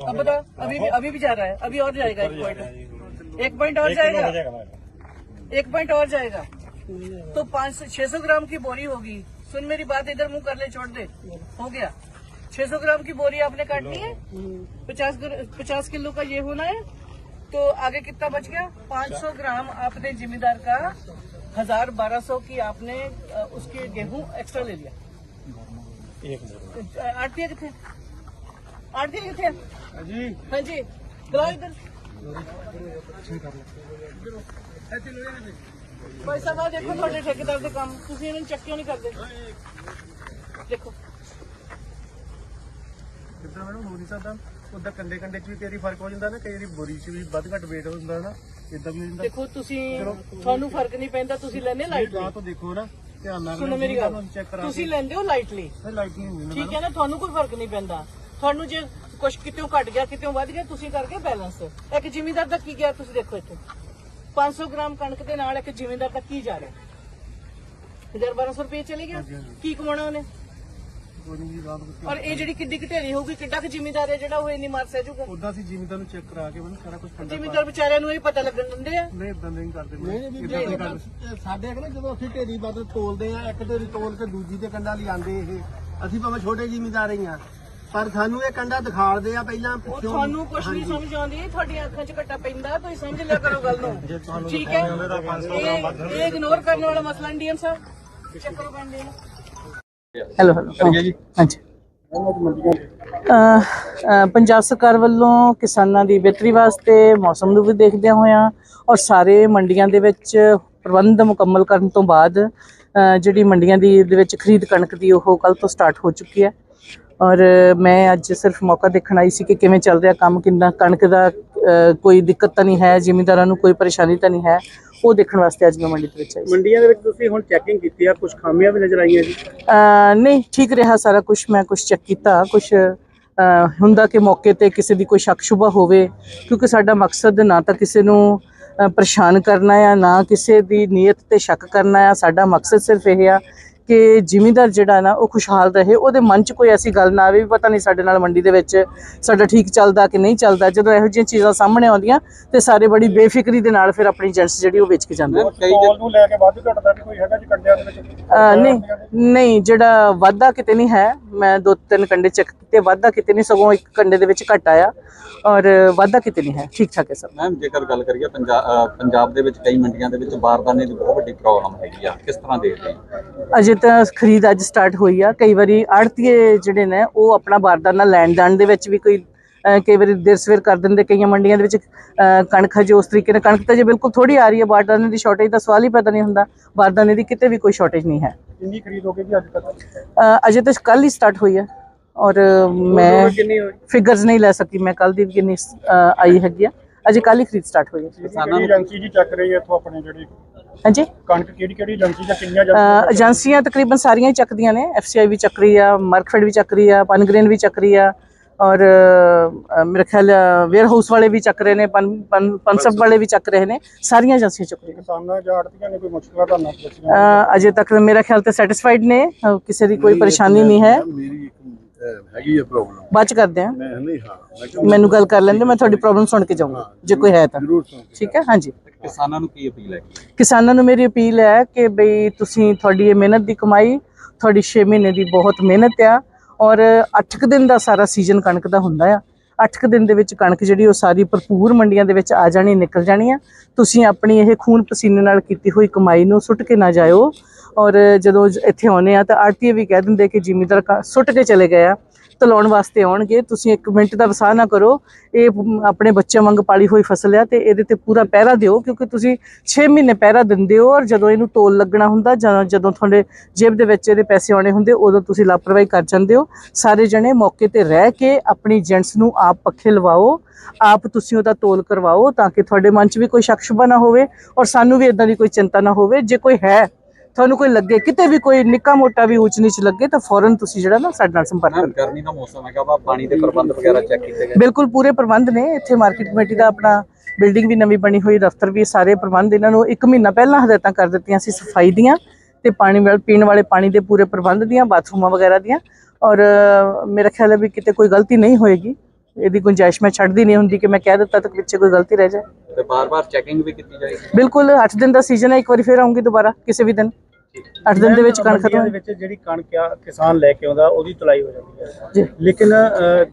अब बता अभी भी अभी भी जा रहा है अभी और जाएगा एक पॉइंट एक पॉइंट और जाएगा? एक पॉइंट और जाएगा? तो पाँच सौ छह सौ ग्राम की बोरी होगी। सुन मेरी बात इधर मुँह कर ले छोड़ दे। हो गया। छह सौ ग्राम की बोरी आपने काटनी है? पचास पचास किलो का ये होना है। तो आगे कितना बच गया? पाँच सौ ग्राम आपने जिम्मेदार का हज़ार बारह सौ की आपने उसके गेहूँ एक्स्ट्रा ले लिया। आरती कितने? ਆੜਤੀ ਕਿੱਥੇ ਆ? ਹਾਂਜੀ। ਹਾਂਜੀ। ਬੁਲਾਓ ਇੱਧਰ। ਭਾਈ ਸਾਹਿਬ ਆਹ ਦੇਖੋ ਤੁਹਾਡੇ ਠੇਕੇਦਾਰ ਦੇ ਕੰਮ। ਤੁਸੀਂ ਇਹਨਾਂ ਨੂੰ ਚੈੱਕ ਨਹੀਂ ਕਰਦੇ। ਦੇਖੋ। ਕਿੱਦਾਂ ਮੈਡਮ ਹੋ ਨਹੀਂ ਸਕਦਾ ਕੰਡੇ ਕੰਡੇ ਚ ਵੀ ਕਈ ਫ਼ਰਕ ਹੋ ਜਾਂਦਾ ਨਾ ਕਈ ਵਾਰੀ ਬੋਰੀ ਚ ਵੀ ਵੱਧ ਘੱਟ ਵੇਟ ਹੁੰਦਾ ਨਾ ਇਦਾਂ ਵੀ ਜਾਂਦਾ। ਦੇਖੋ ਤੁਸੀਂ ਤੁਹਾਨੂੰ ਫ਼ਰਕ ਨਹੀਂ ਪੈਂਦਾ ਤੁਸੀਂ ਲੈਨੇ ਲਾਈਟਲੀ ਗਾਂ ਤੋਂ ਦੇਖੋ ਨਾ ਧਿਆਨ ਨਾਲ ਤੁਸੀਂ ਲੈਂਦੇ ਹੋ ਲਾਈਟਲੀ ਠੀਕ ਹੈ ਨਾ ਤੁਹਾਨੂੰ ਕੋਈ ਫ਼ਰਕ ਨਹੀਂ ਪੈਂਦਾ। ਤੁਹਾਨੂੰ ਜੇ ਕੁਝ ਕਿਤੇੋਂ ਘਟ ਗਿਆ ਕਿਤੇੋਂ ਵੱਧ ਗਿਆ ਤੁਸੀਂ ਕਰਕੇ ਬੈਲੈਂਸ ਇੱਕ ਜ਼ਿਮੀਂਦਾਰ ਦਾ ਕੀ ਗਿਆ ਤੁਸੀਂ ਦੇਖੋ ਇੱਥੇ। 500 ਗ੍ਰਾਮ ਕਣਕ ਦੇ ਨਾਲ ਇੱਕ ਜ਼ਿਮੀਂਦਾਰ ਦਾ ਕੀ ਜਾ ਰਿਹਾ? 1200 ਰੁਪਏ ਚਲੇ ਗਿਆ। ਕੀ ਕਮਾਉਣਾ ਉਹਨੇ? ਔਰ ਇਹ ਜਿਹੜੀ ਕਿੱਡੀ ਘਟੇਰੀ ਹੋਊਗੀ ਕਿੱਡਾ ਕੁ ਜ਼ਿਮੀਂਦਾਰ ਹੈ ਜਿਹੜਾ ਉਹ ਇੰਨੀ ਮਾਰ ਸਹਿਜੂਗਾ ਉਦਾਂ ਅਸੀਂ ਜ਼ਿਮੀਦਾਰ ਨੂੰ ਚੈੱਕ ਕਰਾ ਕੇ ਮੈਨੂੰ ਸਾਰਾ ਕੁਝ ਕੰਡਾ ਜ਼ਿਮੀਂਦਾਰ ਵਿਚਾਰਿਆਂ ਨੂੰ ਇਹ ਪਤਾ ਲੱਗਣ ਦਿੰਦੇ ਆ। ਨਹੀਂ ਇਦਾਂ ਨਹੀਂ ਕਰਦੇ ਨਹੀਂ ਨਹੀਂ ਏਦਾਂ ਨਹੀਂ। ਵੀ ਕਰਦੇ ਸਾਡੇ ਕੋਲ ਜਦੋਂ ਅਸੀਂ ਢੇਰੀ ਬਾਦ ਤੋਲਦੇ ਆ ਇੱਕ ਢੇਰੀ ਤੋਲ ਕੇ ਦੂਜੀ ਤੇ ਕੰਡਾ ਲਿਆਂਦੇ ਇਹ ਅਸੀਂ ਭਾਵੇਂ ਛੋਟੇ ਜ਼ਿਮੀਂਦਾਰ ਹੀ ਆ। ਪਰ ਸਾਨੂੰ ਇਹ ਕੰਡਾ ਦਿਖਾਲਦੇ ਆ ਪਹਿਲਾਂ ਉਹ ਪਿੱਛੋਂ। ਤੁਹਾਨੂੰ ਕੁਝ ਨਹੀਂ ਸਮਝ ਆਉਂਦੀ ਤੁਹਾਡੀਆਂ ਅੱਖਾਂ 'ਚ ਘੱਟਾ ਪੈਂਦਾ ਤੁਸੀਂ ਸਮਝ ਲਿਆ ਕਰੋ ਗੱਲ ਨੂੰ। ਠੀਕ ਹੈ? ਇਹ ਇਹ ਇਗਨੋਰ ਕਰਨ ਵਾਲਾ ਮਸਲਾ ਨਹੀਂ ਡੀਐਮ ਸਾਹਿਬ। ਚੈੱਕ ਕਰੋ ਪੈਂਦੇ ਹੈਲੋ ਹੈਲੋ ਹਾਂਜੀ। ਅਹ, ਅਹ, ਪੰਜਾਬ ਸਰਕਾਰ ਵੱਲੋਂ ਕਿਸਾਨਾਂ ਦੀ ਬਿਹਤਰੀ ਵਾਸਤੇ ਮੌਸਮ ਨੂੰ ਵੀ ਦੇਖਦਿਆਂ ਹੋਇਆਂ ਔਰ ਸਾਰੇ ਮੰਡੀਆਂ ਦੇ ਵਿੱਚ ਪ੍ਰਬੰਧ ਮੁਕੰਮਲ ਕਰਨ ਤੋਂ ਬਾਅਦ ਅਹ, ਜਿਹੜੀ ਮੰਡੀਆਂ ਦੀ ਦੇ ਵਿੱਚ ਖਰੀਦ ਕਣਕ ਦੀ ਉਹ ਕੱਲ ਤੋਂ ਸਟਾਰਟ ਹੋ ਚੁੱਕੀ ਹੈ। ਔਰ ਮੈਂ ਅੱਜ ਸਿਰਫ ਮੌਕਾ ਦੇਖਣ ਆਈ ਸੀ ਕਿ ਕਿਵੇਂ ਚੱਲ ਰਿਹਾ ਕੰਮ ਕਿੰਨਾ ਕਣਕ ਦਾ ਕੋਈ ਦਿੱਕਤ ਤਾਂ ਨਹੀਂ ਹੈ ਜ਼ਿਮੀਂਦਾਰਾਂ ਨੂੰ ਕੋਈ ਪਰੇਸ਼ਾਨੀ ਤਾਂ ਨਹੀਂ ਹੈ ਉਹ ਦੇਖਣ ਵਾਸਤੇ ਅੱਜ ਮੈਂ ਮੰਡੀ ਦੇ ਵਿੱਚ ਆਈ ਸੀ। ਮੰਡੀਆਂ ਦੇ ਵਿੱਚ ਤੁਸੀਂ ਹੁਣ ਚੈਕਿੰਗ ਕੀਤੀ ਆ ਕੁਝ ਖਾਮੀਆਂ ਵੀ ਨਜ਼ਰ ਆਈਆਂ ਜੀ? ਅਹ ਨਹੀਂ ਠੀਕ ਰਿਹਾ ਸਾਰਾ ਕੁਝ ਮੈਂ ਕੁਝ ਚੈੱਕ ਕੀਤਾ ਕੁਝ ਹੁੰਦਾ ਕਿ ਮੌਕੇ ਤੇ ਕਿਸੇ ਦੀ ਕੋਈ ਸ਼ੱਕ ਸ਼ੁਬਾ ਹੋਵੇ ਕਿਉਂਕਿ ਸਾਡਾ ਮਕਸਦ ਨਾ ਤਾਂ ਕਿਸੇ ਨੂੰ ਅਹ, ਪਰੇਸ਼ਾਨ ਕਰਨਾ ਆ ਨਾ ਕਿਸੇ ਦੀ ਨੀਅਤ ਤੇ ਸ਼ੱਕ ਕਰਨਾ ਆ ਸਾਡਾ ਮਕਸਦ ਸਿਰਫ ਇਹ ਆ ਕਿ ਜ਼ਿਮੀਂਦਾਰ ਜਿਹੜਾ ਨਾ ਉਹ ਖੁਸ਼ਹਾਲ ਰਹੇ। ਉਹਦੇ ਮਨ 'ਚ ਕੋਈ ਐਸੀ ਗੱਲ ਨਾ ਆਵੇ ਵੀ ਪਤਾ ਨਹੀਂ ਸਾਡੇ ਨਾਲ ਮੰਡੀ ਦੇ ਵਿੱਚ ਸਾਡਾ ਠੀਕ ਚੱਲਦਾ ਕਿ ਨਹੀਂ ਚੱਲਦਾ। ਜਦੋਂ ਇਹੋ ਜਿਹੀਆਂ ਚੀਜ਼ਾਂ ਸਾਹਮਣੇ ਆਉਂਦੀਆਂ ਤੇ ਸਾਰੇ ਬੜੀ ਬੇਫਿਕਰੀ ਦੇ ਨਾਲ ਫਿਰ ਆਪਣੀ ਏਜੰਟਸ ਜਿਹੜੀ ਉਹ ਵੇਚ ਕੇ ਜਾਂਦੇ ਆ ਸਟਾਲ ਨੂੰ ਲੈ ਕੇ ਵੱਧ ਘੱਟ ਦਾ ਵੀ ਕੋਈ ਹੈਗਾ ਜੀ ਕੰਡਿਆਂ ਦੇ ਵਿੱਚ? ਅਹ ਨਹੀਂ ਨਹੀਂ ਜਿਹੜਾ ਵਾਧਾ ਕਿਤੇ ਨਹੀਂ ਹੈ। ਮੈਂ ਦੋ ਤਿੰਨ ਕੰਡੇ ਚੈੱਕ ਕੀਤੇ ਵਾਧਾ ਕਿਤੇ ਨਹੀਂ ਸਗੋਂ ਇੱਕ ਕੰਡੇ ਦੇ ਵਿੱਚ ਘਟ ਆਇਆ ਔਰ ਵਾਧਾ ਕਿਤੇ ਨਹੀਂ ਹੈ। ਠੀਕ ਠਾਕ ਹੈ ਸਭ ਮੈਮ ਜੇਕਰ ਗੱਲ ਕਰੀਏ ਪੰਜਾਬ ਪੰਜਾਬ ਦੇ ਵਿੱਚ ਕਈ ਮੰਡੀਆਂ ਦੇ ਵਿੱਚ ਬਾਰਦਾਨੇ ਦੀ ਬਹੁਤ ਵੱਡੀ ਪ੍ਰੋਬਲਮ ਹੈਗੀ ਆ। ਕਿਸ ਤਰ੍ਹਾਂ ਦੇਖਦੇ ਹੋ? ਅਜੇ ਤਾਂ ਖਰੀਦ ਅੱਜ ਸਟਾਰਟ ਹੋਈ ਆ। ਕਈ ਵਾਰੀ ਆੜਤੀਏ ਜਿਹੜੇ ਨੇ ਉਹ ਆਪਣਾ ਬਾਰਦਾਨਾ ਲੈਣ ਜਾਣ ਦੇ ਵਿੱਚ ਵੀ ਕੋਈ ਕਈ ਵਾਰੀ ਦੇਰ ਸਵੇਰ ਕਰ ਦਿੰਦੇ ਕਈਆਂ ਮੰਡੀਆਂ ਦੇ ਵਿੱਚ ਕਣਕ ਹਜੇ ਉਸ ਤਰੀਕੇ ਨਾਲ ਕਣਕ ਤਾਂ ਜੇ ਬਿਲਕੁਲ ਥੋੜੀ ਆ ਰਹੀ ਹੈ ਬਾਰਦਾਨੇ ਦੀ ਸ਼ਾਰਟੇਜ ਦਾ ਸਵਾਲ ਹੀ ਪੈਦਾ ਨਹੀਂ ਹੁੰਦਾ। ਬਾਰਦਾਨੇ ਦੀ ਕਿਤੇ ਵੀ ਕੋਈ ਸ਼ਾਰਟੇਜ ਨਹੀਂ ਹੈ। ਕਿੰਨੀ ਖਰੀਦ ਹੋ ਗਈ ਜੀ ਅੱਜ ਤੱਕ? ਅਜੇ ਤਾਂ ਕੱਲ ਹੀ ਸਟਾਰਟ ਹੋਈ ਹੈ ਔਰ ਮੈਂ ਕਿੰਨੀ ਫਿਗਰਸ ਨਹੀਂ ਲੈ ਸਕੀ ਮੈਂ ਕੱਲ ਦੀ ਕਿੰਨੀ ਅਹ, ਆਈ ਹੈਗੀ ਆ। ਅਜੇ ਕੱਲ ਹੀ ਖਰੀਦ ਸਟਾਰਟ ਹੋਈ ਹੈ। ਕਿਸਾਨਾਂ ਨੂੰ ਏਜੰਸੀ ਜੀ ਚੱਕ ਰਹੀ ਹੈ ਇੱਥੋਂ ਆਪਣੇ ਜਿਹੜੀ ਹਾਂਜੀ? ਕਣਕ ਕਿਹੜੀ ਕਿਹੜੀ ਏਜੰਸੀ ਜਾਂ ਕਿੰਨੀਆਂ ਅਹ, ਏਜੰਸੀਆਂ ਤਕਰੀਬਨ ਸਾਰੀਆਂ ਹੀ ਚੱਕਦੀਆਂ ਨੇ। ਐਫਸੀਆਈ ਵੀ ਚੱਕ ਰਹੀ ਆ ਮਰਕਫੈਡ ਵੀ ਚੱਕ ਰਹੀ ਆ ਪਨਗ੍ਰੇਨ ਵੀ ਚੱਕ ਰਹੀ ਆ ਔਰ ਮੇਰੇ ਖਿਆਲ ਵੇਅਰ ਹਾਊਸ ਵਾਲੇ ਵੀ ਚੱਕ ਰਹੇ ਨੇ ਪਨ ਪਨ- ਪਨਸਬ ਵਾਲੇ ਵੀ ਚੱਕ ਰਹੇ ਨੇ। ਸਾਰੀਆਂ ਏਜੰਸੀਆਂ ਚੱਕ ਰਹੀਆਂ ਕਿਸਾਨਾਂ ਜਾਂ ਆੜਤੀਆਂ ਨੇ ਕੋਈ ਮੁਸ਼ਕਲਾਂ ਤਾਂ ਨਾ ਅਜੇ ਤੱਕ ਮੇਰਾ ਖਿਆਲ ਤੇ ਸੈਟੀਸਫਾਈਡ ਨੇ। ਕਿਸੇ ਦੀ ਕੋਈ ਪਰੇਸ਼ਾਨੀ ਨਹੀਂ ਹੈ। ਮੇਰੀ ਇੱਕ ਅਹ, ਹੈਗੀ ਆ ਪ੍ਰੋਬਲਮ ਬਾਅਦ ਚ ਕਰਦੇ ਆ ਮੈਂ ਨਹੀਂ ਹਾਂ ਮੈਂ ਕਿਹਾ ਮੈਨੂੰ ਗੱਲ ਕਰ ਲੈਂਦੇ ਮੈਂ ਤੁਹਾਡੀ ਪ੍ਰੋਬਲਮ ਸੁਣ ਕੇ ਜਾਊਂਗਾ ਜੇ ਕੋਈ ਹੈ ਤਾਂ। ਜ਼ਰੂਰ ਸੁਣ ਠੀਕ ਹੈ? ਹਾਂਜੀ। ਕਿਸਾਨਾਂ ਨੂੰ ਕੀ ਅਪੀਲ ਹੈ? ਕਿਸਾਨਾਂ ਨੂੰ ਮੇਰੀ ਅਪੀਲ ਹੈ ਕਿ ਬਈ ਤੁਸੀਂ ਤੁਹਾਡੀ ਇਹ ਮਿਹਨਤ ਦੀ ਕਮਾਈ ਤੁਹਾਡੀ 6 ਮਹੀਨੇ ਦੀ ਬਹੁਤ ਮਿਹਨਤ ਆ ਔਰ 8 ਦਿਨ ਦਾ ਸਾਰਾ ਸੀਜ਼ਨ ਕਣਕ ਦਾ ਹੁੰਦਾ ਆ। 8 ਦਿਨ ਦੇ ਵਿੱਚ ਕਣਕ ਜਿਹੜੀ ਉਹ ਸਾਰੀ ਭਰਪੂਰ ਮੰਡੀਆਂ ਦੇ ਵਿੱਚ ਆ ਜਾਣੀ ਨਿਕਲ ਜਾਣੀ ਆ। ਤੁਸੀਂ ਆਪਣੀ ਇਹ ਖੂਨ ਪਸੀਨੇ ਨਾਲ ਕੀਤੀ ਹੋਈ ਕਮਾਈ ਨੂੰ ਸੁੱਟ ਕੇ ਨਾ ਜਾਇਓ। ਔਰ ਜਦੋਂ ਇੱਥੇ ਆਉਨੇ ਆ ਤਾਂ ਆੜਤੀਏ ਵੀ ਕਹਿ ਦਿੰਦੇ ਕਿ ਜ਼ਿਮੀਦਾਰ ਕ- ਸੁੱਟ ਕੇ ਚਲੇ ਗਏ ਆ ਤਲਾਉਣ ਵਾਸਤੇ ਆਉਣਗੇ। ਤੁਸੀਂ ਇੱਕ ਮਿੰਟ ਦਾ ਵਸਾਹ ਨਾ ਕਰੋ। ਇਹ ਆਪਣੇ ਬੱਚਿਆਂ ਵਾਂਗ ਪਾਲੀ ਹੋਈ ਫਸਲ ਆ ਤੇ ਇਹਦੇ ਤੇ ਪੂਰਾ ਪਹਿਰਾ ਦਿਓ ਕਿਉਂਕਿ ਤੁਸੀਂ 6 ਮਹੀਨੇ ਪਹਿਰਾ ਦਿੰਦੇ ਹੋ ਔਰ ਜਦੋਂ ਇਹਨੂੰ ਤੋਲ ਲੱਗਣਾ ਹੁੰਦਾ, ਜਾਂ ਜਦੋਂ ਤੁਹਾਡੇ ਜੇਬ ਦੇ ਵਿੱਚ ਇਹਦੇ ਪੈਸੇ ਆਉਣੇ ਹੁੰਦੇ, ਉਦੋਂ ਤੁਸੀਂ ਲਾਪਰਵਾਹੀ ਕਰ ਜਾਂਦੇ ਹੋ। ਸਾਰੇ ਜਣੇ ਮੌਕੇ ਤੇ ਰਹਿ ਕੇ ਆਪਣੀ ਏਜੰਟਸ ਨੂੰ ਆਪ ਪੱਖੇ ਲਵਾਓ, ਆਪ ਤੁਸੀਂ ਉਹਦਾ ਤੋਲ ਕਰਵਾਓ ਤਾਂ ਕਿ ਤੁਹਾਡੇ ਮਨ 'ਚ ਵੀ ਕੋਈ ਸ਼ੱਕ ਸ਼ੁਬਾ ਨਾ ਹੋਵੇ ਔਰ ਸਾਨੂੰ ਵੀ ਇਦਾਂ ਦੀ ਕੋਈ ਚਿੰਤਾ ਨਾ ਹੋਵੇ। ਜੇ ਕੋਈ ਹੈ ਤੁਹਾਨੂੰ ਕੋਈ ਲੱਗੇ ਕਿਤੇ ਵੀ ਕੋਈ ਨਿੱਕਾ ਮੋਟਾ ਵੀ ਉੱਚ ਨੀਚ ਲੱਗੇ ਤਾਂ ਫੌਰਨ ਤੁਸੀਂ ਜਿਹੜਾ ਨਾ ਸਾਡੇ ਨਾਲ ਸੰਪਰਕ ਕਰੋ। ਮੈਮ ਗਰਮੀ ਦਾ ਮੌਸਮ ਹੈਗਾ ਵਾ ਪਾਣੀ ਦੇ ਪ੍ਰਬੰਧ ਵਗੈਰਾ ਚੈੱਕ ਕੀਤੇ ਗਏ। ਬਿਲਕੁਲ ਪੂਰੇ ਪ੍ਰਬੰਧ ਨੇ ਇੱਥੇ ਮਾਰਕੀਟ ਕਮੇਟੀ ਦਾ ਆਪਣਾ ਬਿਲਡਿੰਗ ਵੀ ਨਵੀਂ ਬਣੀ ਹੋਈ ਦਫ਼ਤਰ ਵੀ ਸਾਰੇ ਪ੍ਰਬੰਧ ਇਹਨਾਂ ਨੂੰ 1 ਮਹੀਨਾ ਪਹਿਲਾਂ ਹਦਾਇਤਾਂ ਕਰ ਦਿੱਤੀਆਂ ਸੀ ਸਫ਼ਾਈ ਦੀਆਂ ਤੇ ਪਾਣੀ ਵਾਲ ਪੀਣ ਵਾਲੇ ਪਾਣੀ ਦੇ ਪੂਰੇ ਪ੍ਰਬੰਧ ਦੀਆਂ ਬਾਥਰੂਮਾਂ ਵਗੈਰਾ ਦੀਆਂ ਔਰ ਮੇਰਾ ਖਿਆਲ ਹੈ ਵੀ ਕਿਤੇ ਕੋਈ ਗਲਤੀ ਨਹੀਂ ਹੋਏਗੀ। ਇਹਦੀ ਗੁੰਜਾਇਸ਼ ਮੈਂ ਛੱਡਦੀ ਨਹੀਂ ਹੁੰਦੀ ਕਿ ਮੈਂ ਕਹਿ ਦਿੱਤਾ ਤਾਂ ਪਿੱਛੇ ਕੋਈ ਗਲਤੀ ਰਹਿ ਜਾਏ। ਤੇ ਬਾਰ-ਬਾਰ ਚੈਕਿੰਗ ਵੀ ਕੀਤੀ ਜਾਏਗੀ? ਬਿਲਕੁਲ 8 ਦਿਨ ਦਾ ਸੀਜ਼ਨ ਹੈ ਇੱਕ ਵਾਰੀ ਫੇਰ ਆਉਂਗੀ ਦੁਬਾਰਾ ਕਿਸੇ ਵੀ ਦਿਨ। 8 ਦਿਨ ਦੇ ਵਿੱਚ ਕਣਕ ਖਤਮ ਦੇ ਵਿੱਚ ਜਿਹੜੀ ਕਣਕ ਆ ਕਿਸਾਨ ਲੈ ਕੇ ਆਉਂਦਾ ਉਹਦੀ ਤੁਲਾਈ ਹੋ ਜਾਂਦੀ ਹੈ। ਜੀ। ਲੇਕਿਨ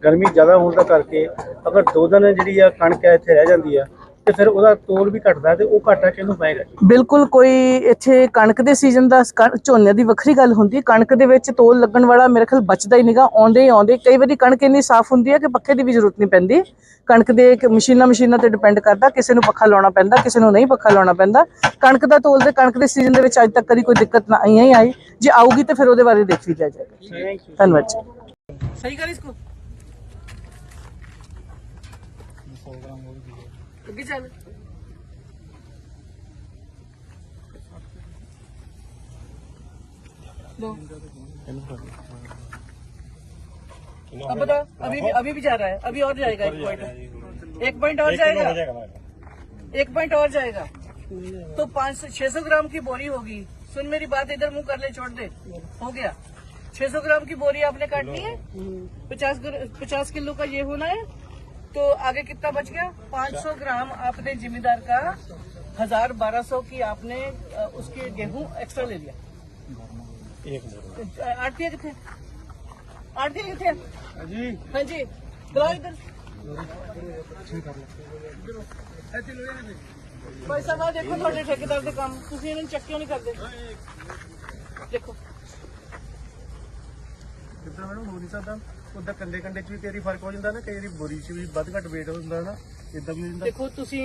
ਗਰਮੀ ਜ਼ਿਆਦਾ ਹੋਣ ਦਾ ਕਰਕੇ ਅਗਰ ਦੋ ਦਿਨ ਜਿਹੜੀ ਆ ਕਣਕ ਆ ਇੱਥੇ ਰਹਿ ਜਾਂਦੀ ਆ ਤੇ ਫਿਰ ਉਹਦਾ ਤੋਲ ਵੀ ਘਟਦਾ ਤੇ ਉਹ ਘਾਟਾ ਕਿਹਨੂੰ ਪਏਗਾ? ਬਿਲਕੁਲ ਕੋਈ ਇੱਥੇ ਕਣਕ ਦੇ ਸੀਜ਼ਨ ਦਾ ਝੋਨੇ ਦੀ ਵੱਖਰੀ ਗੱਲ ਹੁੰਦੀ ਹੈ। ਕਣਕ ਦੇ ਵਿੱਚ ਤੋਲ ਲੱਗਣ ਵਾਲਾ ਮੇਰੇ ਖਿਆਲ ਬਚਦਾ ਹੀ ਨਹੀਂਗਾ ਆਉਂਦੇ ਹੀ ਆਉਂਦੇ। ਕਈ ਵਾਰੀ ਕਣਕ ਇੰਨੀ ਸਾਫ਼ ਹੁੰਦੀ ਹੈ ਕਿ ਪੱਖੇ ਦੀ ਵੀ ਜ਼ਰੂਰਤ ਨਹੀਂ ਪੈਂਦੀ। ਕਣਕ ਦੇ ਇੱਕ ਮਸ਼ੀਨਾਂ ਮਸ਼ੀਨਾਂ ਤੇ ਡਿਪੈਂਡ ਕਰਦਾ ਕਿਸੇ ਨੂੰ ਪੱਖਾ ਲਾਉਣਾ ਪੈਂਦਾ ਕਿਸੇ ਨੂੰ ਨਹੀਂ ਪੱਖਾ ਲਾਉਣਾ ਪੈਂਦਾ। ਕਣਕ ਦਾ ਤੋਲ ਦੇ ਕਣਕ ਦੇ ਸੀਜ਼ਨ ਦੇ ਵਿੱਚ ਅੱਜ ਤੱਕ ਕਦੀ ਕੋਈ ਦਿੱਕਤ ਨਾ ਆਈ ਹੀ ਆਈ। ਜੇ ਆਊਗੀ ਤਾਂ ਫਿਰ ਉਹਦੇ ਬਾਰੇ ਦੇਖ ਵੀ ਲਿਆ ਜਾਏਗਾ। ਧੰਨਵਾਦ ਸਹੀ ਕਰ ਇਸਕੋ ਅੱਗੇ ਚੱਲ दो अब बता अभी भी अभी भी जा रहा है अभी और जाएगा एक पॉइंट एक पॉइंट और जाएगा एक पॉइंट और जाएगा तो पाँच सौ छह सौ ग्राम की बोरी होगी सुन मेरी बात इधर मुंह कर ले छोड़ दे हो गया छह सौ ग्राम की बोरी आपने काटनी है पचास पचास किलो का ये होना है तो आगे कितना बच गया पाँच सौ ग्राम आपने जिम्मेदार का हजार बारह सौ की आपने अ, उसके गेहूं एक्स्ट्रा ले लिया आरती कितने आरती कितने ਜੀ हाँ जी बुलाओ इधर ਭਾਈ ਸਾਹਿਬ ਆਹ ਦੇਖੋ ਤੁਹਾਡੇ ਠੇਕੇਦਾਰ ਦੇ ਕੰਮ ਤੁਸੀਂ ਇਹਨਾਂ ਨੂੰ ਚੱਕ ਕਿਉਂ ਨਹੀਂ ਕਰਦੇ ਦੇਖੋ ਜਿੱਦਾਂ ਮੈਡਮ ਹੋ ਨਹੀਂ ਸਕਦਾ ਉਦਾਂ ਕੰਡੇ ਕੰਡੇ 'ਚ ਵੀ ਕਈ ਵਾਰੀ ਫ਼ਰਕ ਹੋ ਜਾਂਦਾ ਨਾ ਕਈ ਵਾਰੀ ਬੋਰੀ 'ਚ ਵੀ ਵੱਧ ਘੱਟ weight ਹੁੰਦਾ ਨਾ ਇਦਾਂ ਵੀ ਹੋ ਜਾਂਦਾ। ਦੇਖੋ ਤੁਸੀਂ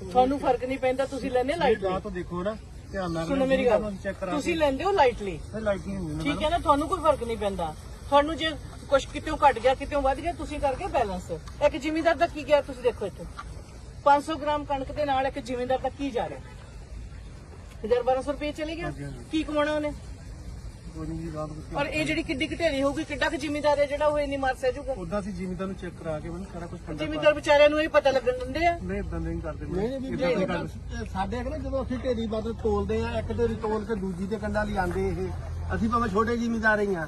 ਤੁਹਾਨੂੰ ਫ਼ਰਕ ਨਹੀਂ ਪੈਂਦਾ ਤੁਸੀਂ ਲੈਂਦੇ ਲਾਈਟਲੀ ਗਾਹ ਤੋਂ ਦੇਖੋ ਨਾ ਧਿਆਨ ਨਾਲ ਸੁਣੋ ਮੇਰੀ ਗੱਲ। ਚੈੱਕ ਕਰਾ ਤੁਸੀਂ ਲੈਂਦੇ ਹੋ ਲਾਈਟਲੀ ਕੇ ਲਾਈਟ ਨਹੀਂ ਹੁੰਦੀ ਠੀਕ ਹੈ ਨਾ। ਤੁਹਾਨੂੰ ਕੋਈ ਫ਼ਰਕ ਨਹੀਂ ਪੈਂਦਾ। ਤੁਹਾਨੂੰ ਜੇ ਕੁਝ ਕਿਤੇੋਂ ਘਟ ਗਿਆ ਕਿਤੇੋਂ ਵੱਧ ਗਿਆ ਤੁਸੀਂ ਕਰਕੇ ਬੈਲੈਂਸ ਇੱਕ ਜ਼ਿਮੀਂਦਾਰ ਦਾ ਕੀ ਗਿਆ ਤੁਸੀਂ ਦੇਖੋ ਇੱਥੇ। 500 ਗ੍ਰਾਮ ਕਣਕ ਦੇ ਨਾਲ ਇੱਕ ਜ਼ਿਮੀਂਦਾਰ ਦਾ ਕੀ ਜਾ ਰਿਹਾ? 1200 ਰੁਪਏ ਚਲੇ ਗਿਆ। ਕੀ ਕਮਾਉਣਾ ਉਹਨੇ? ਕੋਈ ਨਹੀਂ ਜੀ ਰਾਤ ਨੂੰ ਔਰ ਇਹ ਜਿਹੜੀ ਕਿੱਡੀ ਘਟੇਰੀ ਹੋਊਗੀ ਕਿੱਡਾ ਕੁ ਜ਼ਿਮੀਂਦਾਰ ਹੈ ਜਿਹੜਾ ਉਹ ਇੰਨੀ ਮਾਰ ਸਹਿਜੂਗਾ ਉਦਾਂ ਅਸੀਂ ਜ਼ਿਮੀਦਾਰ ਨੂੰ ਚੈੱਕ ਕਰਾ ਕੇ ਮੈਨੂੰ ਸਾਰਾ ਕੁਝ ਕੰਡਾ ਜ਼ਿਮੀਂਦਾਰ ਵਿਚਾਰਿਆਂ ਨੂੰ ਇਹ ਪਤਾ ਲੱਗਣ ਦਿੰਦੇ ਆ? ਨਹੀਂ ਇਦਾਂ ਨਹੀਂ ਕਰਦੇ ਨਹੀਂ ਨਹੀਂ ਵੀਰ ਜੀ, ਇਹ ਸਾਡੇ ਕੋਲ ਜਦੋਂ ਅਸੀਂ ਢੇਰੀ ਬਦਲ ਤੋਲਦੇ ਆ ਇੱਕ ਢੇਰੀ ਤੋਲ ਕੇ ਦੂਜੀ ਤੇ ਕੰਡਾ ਲਿਆਂਦੇ ਇਹ। ਅਸੀਂ ਭਾਵੇਂ ਛੋਟੇ ਜ਼ਿਮੀਦਾਰ ਹੀ ਆ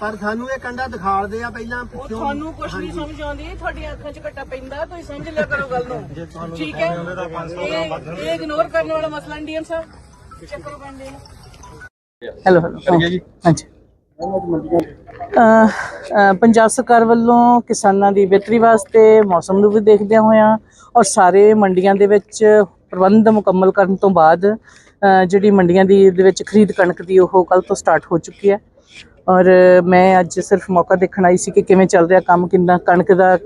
ਪਰ ਸਾਨੂੰ ਇਹ ਕੰਡਾ ਦਿਖਾਲਦੇ ਆ ਪਹਿਲਾਂ ਉਹ ਤੁਹਾਨੂੰ ਕੁਝ ਨਹੀਂ ਸਮਝ ਆਉਂਦੀ ਤੁਹਾਡੀਆਂ ਅੱਖਾਂ 'ਚ ਘੱਟਾ ਪੈਂਦਾ ਤੁਸੀਂ ਸਮਝ ਲਿਆ ਕਰੋ ਗੱਲ ਨੂੰ। ਠੀਕ ਹੈ? ਇਹ ਇਹ ਇਗਨੋਰ ਕਰਨ ਵਾਲਾ ਮਸਲਾ ਨਹੀਂ ਡੀਐਮ ਸਾਹਿਬ। ਚੈੱਕ ਕਰੋ ਹੈਲੋ ਹੈਲੋ ਜੀ। ਹਾਂਜੀ। ਪੰਜਾਬ ਸਰਕਾਰ ਵੱਲੋਂ ਕਿਸਾਨਾਂ ਦੀ ਬਿਹਤਰੀ ਵਾਸਤੇ ਮੌਸਮ ਨੂੰ ਵੀ ਦੇਖਦਿਆਂ ਹੋਇਆਂ ਔਰ ਸਾਰੇ ਮੰਡੀਆਂ ਦੇ ਵਿੱਚ ਪ੍ਰਬੰਧ ਮੁਕੰਮਲ ਕਰਨ ਤੋਂ ਬਾਅਦ ਜਿਹੜੀ ਮੰਡੀਆਂ ਦੀ ਦੇ ਵਿੱਚ ਖਰੀਦ ਕਣਕ ਦੀ ਉਹ ਕੱਲ ਤੋਂ ਸਟਾਰਟ ਹੋ ਚੁੱਕੀ ਹੈ। ਔਰ ਮੈਂ ਅੱਜ ਸਿਰਫ ਮੌਕਾ ਦੇਖਣ ਆਈ ਸੀ ਕਿ ਕਿਵੇਂ ਚੱਲ ਰਿਹਾ ਕੰਮ ਕਿੰਨਾ ਕਣਕ ਦਾ